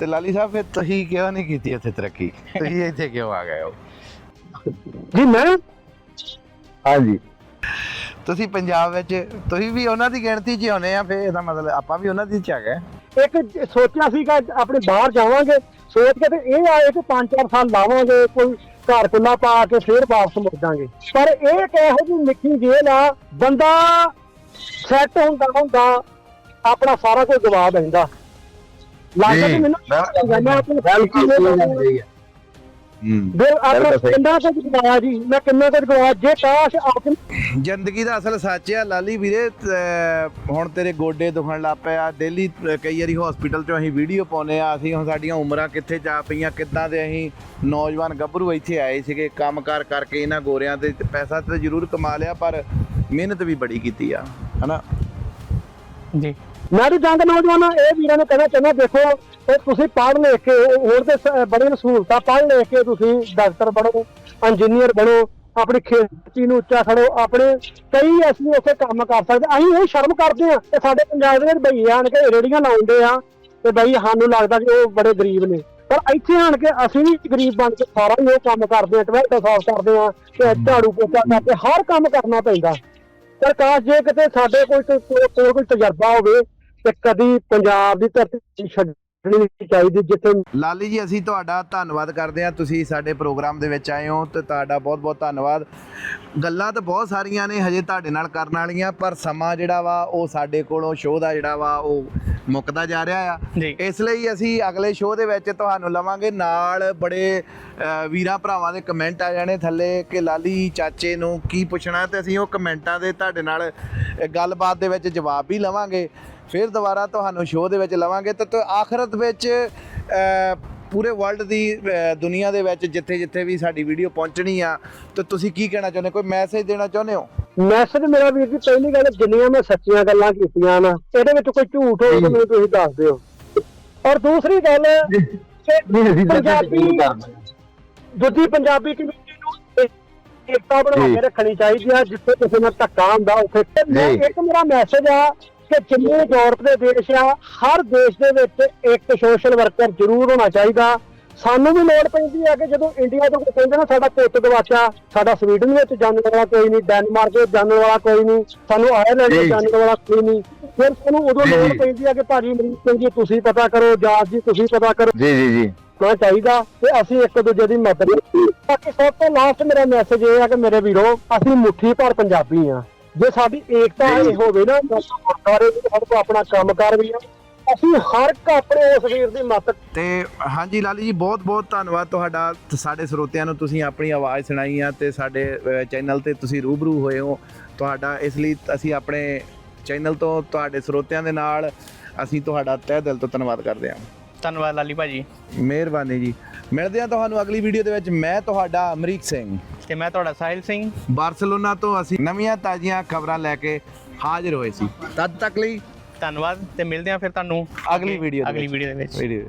ਤੇ ਲਾਲੀ ਸਾਹਿਬ ਫਿਰ ਤੁਸੀਂ ਕਿਉਂ ਨਹੀਂ ਕੀਤੀ ਇੱਥੇ ਤਰੱਕੀ? ਤੁਸੀਂ ਇੱਥੇ ਕਿਉਂ ਆ ਗਏ ਹੋ? ਜੀ ਮੈਂ? ਹਾਂਜੀ। ਤੁਸੀਂ ਪੰਜਾਬ ਵਿੱਚ ਤੁਸੀਂ ਵੀ ਉਹਨਾਂ ਦੀ ਗਿਣਤੀ 'ਚ ਹੀ ਆਉਨੇ ਆ ਫਿਰ ਇਹਦਾ ਮਤਲਬ ਆਪਾਂ ਵੀ ਉਹਨਾਂ ਦੀ 'ਚ ਆ ਗਏ ਇੱਕ ਜ- ਸੋਚਿਆ ਸੀਗਾ ਆਪਣੇ ਬਾਹਰ ਜਾਵਾਂਗੇ ਸੋਚ ਕੇ ਤੇ ਇਹ ਆਏ ਕਿ 5-4 ਸਾਲ ਲਾਵਾਂਗੇ ਕੋਈ ਘਰ ਕੁੱਲਾ ਪਾ ਕੇ ਫੇਰ ਵਾਪਸ ਮੁੜ ਜਾਾਂਗੇ ਪਰ ਇਹ ਇੱਕ ਇਹੋ ਜਿਹੀ ਨਿੱਕੀ ਜੇਲ੍ਹ ਆ ਬੰਦਾ ਸੈੱਟ ਹੁੰਦਾ ਹੁੰਦਾ ਆਪਣਾ ਸਾਰਾ ਕੁਝ ਗਵਾ ਦਿੰਦਾ। ਲੱਗਦਾ ਕਿ ਮੈਨੂੰ ਮੈਂ ਆਪਣੀ ਹੂੰ ਦੇ ਆਪਣਾ ਕਿੰਨਾ ਕੁਝ ਗਵਾਇਆ ਜੀ? ਮੈਂ ਕਿੰਨਾ ਕੁਝ ਗਵਾਇਆ ਜੇ ਕਾਸ਼ ਆਪਣੀ ਜ਼ਿੰਦਗੀ ਦਾ ਅਸਲ ਸੱਚ ਆ ਲਾਲੀ ਵੀਰੇ ਅਹ ਹੁਣ ਤੇਰੇ ਗੋਡੇ ਦੁਖਣ ਲੱਗ ਪਏ ਆ। ਡੇਲੀ ਕਈ ਵਾਰੀ ਹਸਪੀਟਲ ਚੋਂ ਅਸੀਂ ਵੀਡੀਓ ਪਾਉਨੇ ਆ। ਅਸੀਂ ਹੁਣ ਸਾਡੀਆਂ ਉਮਰਾਂ ਕਿੱਥੇ ਜਾ ਪਈਆਂ ਕਿੱਦਾਂ ਦੇ ਅਸੀਂ ਨੌਜਵਾਨ ਗੱਭਰੂ ਇੱਥੇ ਆਏ ਸੀਗੇ ਕੰਮਕਾਰ ਕਰਕੇ ਇਹਨਾਂ ਗੋਰਿਆਂ ਤੇ ਪੈਸਾ ਤੇ ਜ਼ਰੂਰ ਕਮਾ ਲਿਆ ਪਰ ਮਿਹਨਤ ਵੀ ਬੜੀ ਕੀਤੀ ਆ ਹਨਾ? ਜੀ। ਮੈਂ ਵੀ ਜੰਗ ਨੌਜਵਾਨਾਂ ਇਹ ਵੀਰਾਂ ਨੂੰ ਕਹਿਣਾ ਚਾਹੁੰਦਾ, ਦੇਖੋ, ਇਹ ਤੁਸੀਂ ਪੜ੍ਹ ਲਿਖ ਕੇ ਹੋਰ ਤੇ ਬੜੀਆਂ ਸਹੂਲਤਾਂ ਪੜ੍ਹ ਲਿਖ ਕੇ ਤੁਸੀਂ ਡਾਕਟਰ ਬਣੋ, ਇੰਜੀਨੀਅਰ ਬਣੋ, ਆਪਣੀ ਖੇਤੀ ਨੂੰ ਉੱਚਾ ਖੜੋ, ਆਪਣੇ ਕਈ ਅਸੀਂ ਉੱਥੇ ਕੰਮ ਕਰ ਸਕਦੇ, ਅਸੀਂ ਇਹ ਸ਼ਰਮ ਕਰਦੇ ਆ ਕਿ ਸਾਡੇ ਪੰਜਾਬ ਦੇ ਵਿੱਚ ਬਈ ਆਣ ਕੇ ਰੇੜੀਆਂ ਲਾਉਂਦੇ ਆ, ਤੇ ਬਈ ਸਾਨੂੰ ਲੱਗਦਾ ਕਿ ਉਹ ਬੜੇ ਗਰੀਬ ਨੇ। ਪਰ ਇੱਥੇ ਆਣ ਕੇ ਅਸੀਂ ਵੀ ਗਰੀਬ ਬਣ ਕੇ ਸਾਰਾ ਹੀ ਉਹ ਕੰਮ ਕਰਦੇ ਆ ਟਵੈਲਟ ਸਾਫ਼ ਕਰਦੇ ਆ ਤੇ ਝਾੜੂ ਪੋਚਾ ਕਰਕੇ ਹਰ ਕੰਮ ਕਰਨਾ ਪੈਂਦਾ। ਪਰ ਜੇ ਕਿਤੇ ਸਾਡੇ ਕੋਈ ਕੋਈ ਕੋਈ ਤਜਰਬਾ ਹੋਵੇ ਤੇ ਕਦੀ ਪੰਜਾਬ ਦੀ ਧਰਤੀ ਛੱਡਣੀ ਨਹੀਂ ਚਾਹੀਦੀ ਜਿੱਥੇ ਲਾਲੀ ਜੀ ਅਸੀਂ ਤੁਹਾਡਾ ਧੰਨਵਾਦ ਕਰਦੇ ਹਾਂ। ਤੁਸੀਂ ਸਾਡੇ ਪ੍ਰੋਗਰਾਮ ਦੇ ਵਿੱਚ ਆਏ ਹੋ ਤੇ ਤੁਹਾਡਾ ਬਹੁਤ-ਬਹੁਤ ਧੰਨਵਾਦ। ਗੱਲਾਂ ਤਾਂ ਬਹੁਤ ਸਾਰੀਆਂ ਨੇ ਹਜੇ ਤੁਹਾਡੇ ਨਾਲ ਕਰਨ ਵਾਲੀਆਂ ਪਰ ਸਮਾਂ ਜਿਹੜਾ ਵਾ ਉਹ ਸਾਡੇ ਕੋਲੋਂ ਸ਼ੋਅ ਦਾ ਜਿਹੜਾ ਵਾ ਉਹ ਮੁੱਕਦਾ ਜਾ ਰਿਹਾ ਆ। ਇਸ ਲਈ ਅਸੀਂ ਅਗਲੇ ਸ਼ੋਅ ਦੇ ਵਿੱਚ ਤੁਹਾਨੂੰ ਲਵਾਂਗੇ। ਨਾਲ ਬੜੇ ਵੀਰਾਂ ਭਰਾਵਾਂ ਦੇ ਕਮੈਂਟ ਆ ਜਾਣੇ ਥੱਲੇ ਕਿ ਲਾਲੀ ਚਾਚੇ ਨੂੰ ਕੀ ਪੁੱਛਣਾ ਤੇ ਅਸੀਂ ਉਹ ਕਮੈਂਟਾਂ ਦੇ ਤੁਹਾਡੇ ਨਾਲ ਗੱਲਬਾਤ ਦੇ ਵਿੱਚ ਜਵਾਬ ਵੀ ਲਵਾਂਗੇ। ਫਿਰ ਦੁਬਾਰਾ ਤੁਹਾਨੂੰ ਸ਼ੋਅ ਦੇ ਵਿੱਚ ਲਵਾਂਗੇ ਤੇ ਤੇ ਆਖਰਤ ਵਿੱਚ ਪੂਰੇ ਵਰਲਡ ਦੀ ਦੁਨੀਆ ਦੇ ਵਿੱਚ ਜਿੱਥੇ ਜਿੱਥੇ ਵੀ ਸਾਡੀ ਵੀਡੀਓ ਪਹੁੰਚਣੀ ਆ ਤੇ ਤੁਸੀਂ ਕੀ ਕਹਿਣਾ ਚਾਹੁੰਦੇ? ਕੋਈ ਮੈਸੇਜ ਦੇਣਾ ਚਾਹੁੰਦੇ ਹੋ? ਮੈਸੇਜ ਮੇਰਾ ਵੀਰ ਜੀ ਪਹਿਲੀ ਗੱਲ ਜਿੰਨੀਆਂ ਮੈਂ ਸੱਚੀਆਂ ਗੱਲਾਂ ਕੀਤੀਆਂ ਨਾ ਇਹਦੇ ਵਿੱਚ ਕੋਈ ਝੂਠ ਹੋਵੇ ਤਾਂ ਮੈਨੂੰ ਤੁਸੀਂ ਦੱਸ ਦਿਓ। ਔਰ ਦੂਸਰੀ ਗੱਲ ਪੰਜਾਬੀ ਦੂਜੀ ਪੰਜਾਬੀ ਕਮਿਊਨਿਟੀ ਨੂੰ ਏਕਤਾ ਬਣਾ ਕੇ ਰੱਖਣੀ ਚਾਹੀਦੀ ਆ ਜਿੱਥੇ ਕਿਸੇ ਨਾਲ ਧੱਕਾ ਹੁੰਦਾ ਉੱਥੇ। ਇੱਕ ਮੇਰਾ ਮੈਸੇਜ ਆ ਕਿ ਜਿੰਨੇ ਯੂਰਪ ਦੇ ਦੇਸ਼ ਆ ਹਰ ਦੇਸ਼ ਦੇ ਵਿੱਚ ਇੱਕ ਸੋਸ਼ਲ ਵਰਕਰ ਜ਼ਰੂਰ ਹੋਣਾ ਚਾਹੀਦਾ। ਸਾਨੂੰ ਵੀ ਲੋੜ ਪੈਂਦੀ ਆ ਕਿ ਜਦੋਂ ਇੰਡੀਆ ਤੋਂ ਕੋਈ ਕਹਿੰਦਾ ਨਾ ਸਾਡਾ ਪੁੱਤ ਗਵਾਚਾ ਸਾਡਾ ਸਵੀਡਨ ਵਿੱਚ ਜਾਣ ਵਾਲਾ ਕੋਈ ਨਹੀਂ ਡੈਨਮਾਰਕ ਵਿੱਚ ਜਾਣ ਵਾਲਾ ਕੋਈ ਨਹੀਂ ਸਾਨੂੰ ਆਇਰਲੈਂਡ ਵਿੱਚ। ਜਾਣ ਵਾਲਾ ਕੋਈ ਨਹੀਂ। ਫਿਰ ਸਾਨੂੰ ਉਦੋਂ ਲੋੜ। ਪੈਂਦੀ ਆ ਕਿ ਭਾਜੀ ਮਰੀਜ਼ ਸਿੰਘ ਜੀ ਤੁਸੀਂ ਪਤਾ ਕਰੋ ਜਾਜ ਜੀ ਤੁਸੀਂ ਪਤਾ ਕਰੋ। ਜੀ ਜੀ ਜੀ। ਹੋਣਾ ਚਾਹੀਦਾ ਤੇ ਅਸੀਂ ਇੱਕ ਦੂਜੇ ਦੀ ਮਦਦ ਬਾਕੀ ਸਭ ਤੋਂ ਲਾਸਟ ਮੇਰਾ ਮੈਸੇਜ ਇਹ ਆ ਕਿ ਮੇਰੇ ਵੀਰੋ ਅਸੀਂ ਮੁੱਠੀ ਭਰ ਪੰਜਾਬੀ ਆ। ਜੇ ਸਾਡੀ ਏਕਤਾ ਇਹ ਹੋਵੇ ਨਾ ਤਾਂ ਗੁਰਦੁਆਰੇ ਵੀ ਸਾਡੇ ਕੋਲ ਆਪਣਾ ਕੰਮਕਾਰ ਵੀ ਆ। ਅਸੀਂ ਹਰ ਇੱਕ ਆਪਣੇ ਉਸ ਵੀਰ ਦੀ ਮਦਦ ਤੇ ਹਾਂਜੀ ਲਾਲੀ ਜੀ ਬਹੁਤ ਬਹੁਤ ਧੰਨਵਾਦ ਤੁਹਾਡਾ ਸਾਡੇ ਸਰੋਤਿਆਂ ਨੂੰ ਤੁਸੀਂ ਆਪਣੀ ਆਵਾਜ਼ ਸੁਣਾਈ ਆ ਤੇ ਸਾਡੇ ਚੈਨਲ ਤੇ ਤੁਸੀਂ ਰੂਬਰੂ ਹੋਏ ਹੋ। ਤੁਹਾਡਾ ਇਸ ਲਈ ਅਸੀਂ ਆਪਣੇ ਚੈਨਲ ਤੋਂ ਤੁਹਾਡੇ ਸਰੋਤਿਆਂ ਦੇ ਨਾਲ ਅਸੀਂ ਤੁਹਾਡਾ ਤਹਿ ਦਿਲ ਤੋਂ ਧੰਨਵਾਦ ਕਰਦੇ ਹਾਂ। ਧੰਨਵਾਦ ਲਾਲੀ ਭਾਜੀ। ਮਿਹਰਬਾਨੀ ਜੀ। ਮਿਲਦੇ ਹਾਂ ਤੁਹਾਨੂੰ ਅਗਲੀ ਵੀਡੀਓ ਦੇ ਵਿੱਚ। ਮੈਂ ਤੁਹਾਡਾ ਅਮਰੀਕ ਸਿੰਘ। ਤੇ ਮੈਂ ਤੁਹਾਡਾ ਸਾਹਿਲ ਸਿੰਘ। ਬਾਰਸਲੋਨਾ ਤੋਂ ਅਸੀਂ ਨਵੀਆਂ ਤਾਜ਼ੀਆਂ ਖਬਰਾਂ ਲੈ ਕੇ ਹਾਜ਼ਰ ਹੋਏ ਸੀ। ਤਦ ਤੱਕ ਲਈ ਧੰਨਵਾਦ ਤੇ ਮਿਲਦੇ ਹਾਂ ਫਿਰ ਤੁਹਾਨੂੰ ਅਗਲੀ ਵੀਡੀਓ ਅਗਲੀ। ਵੀਡੀਓ ਦੇ ਵਿੱਚ।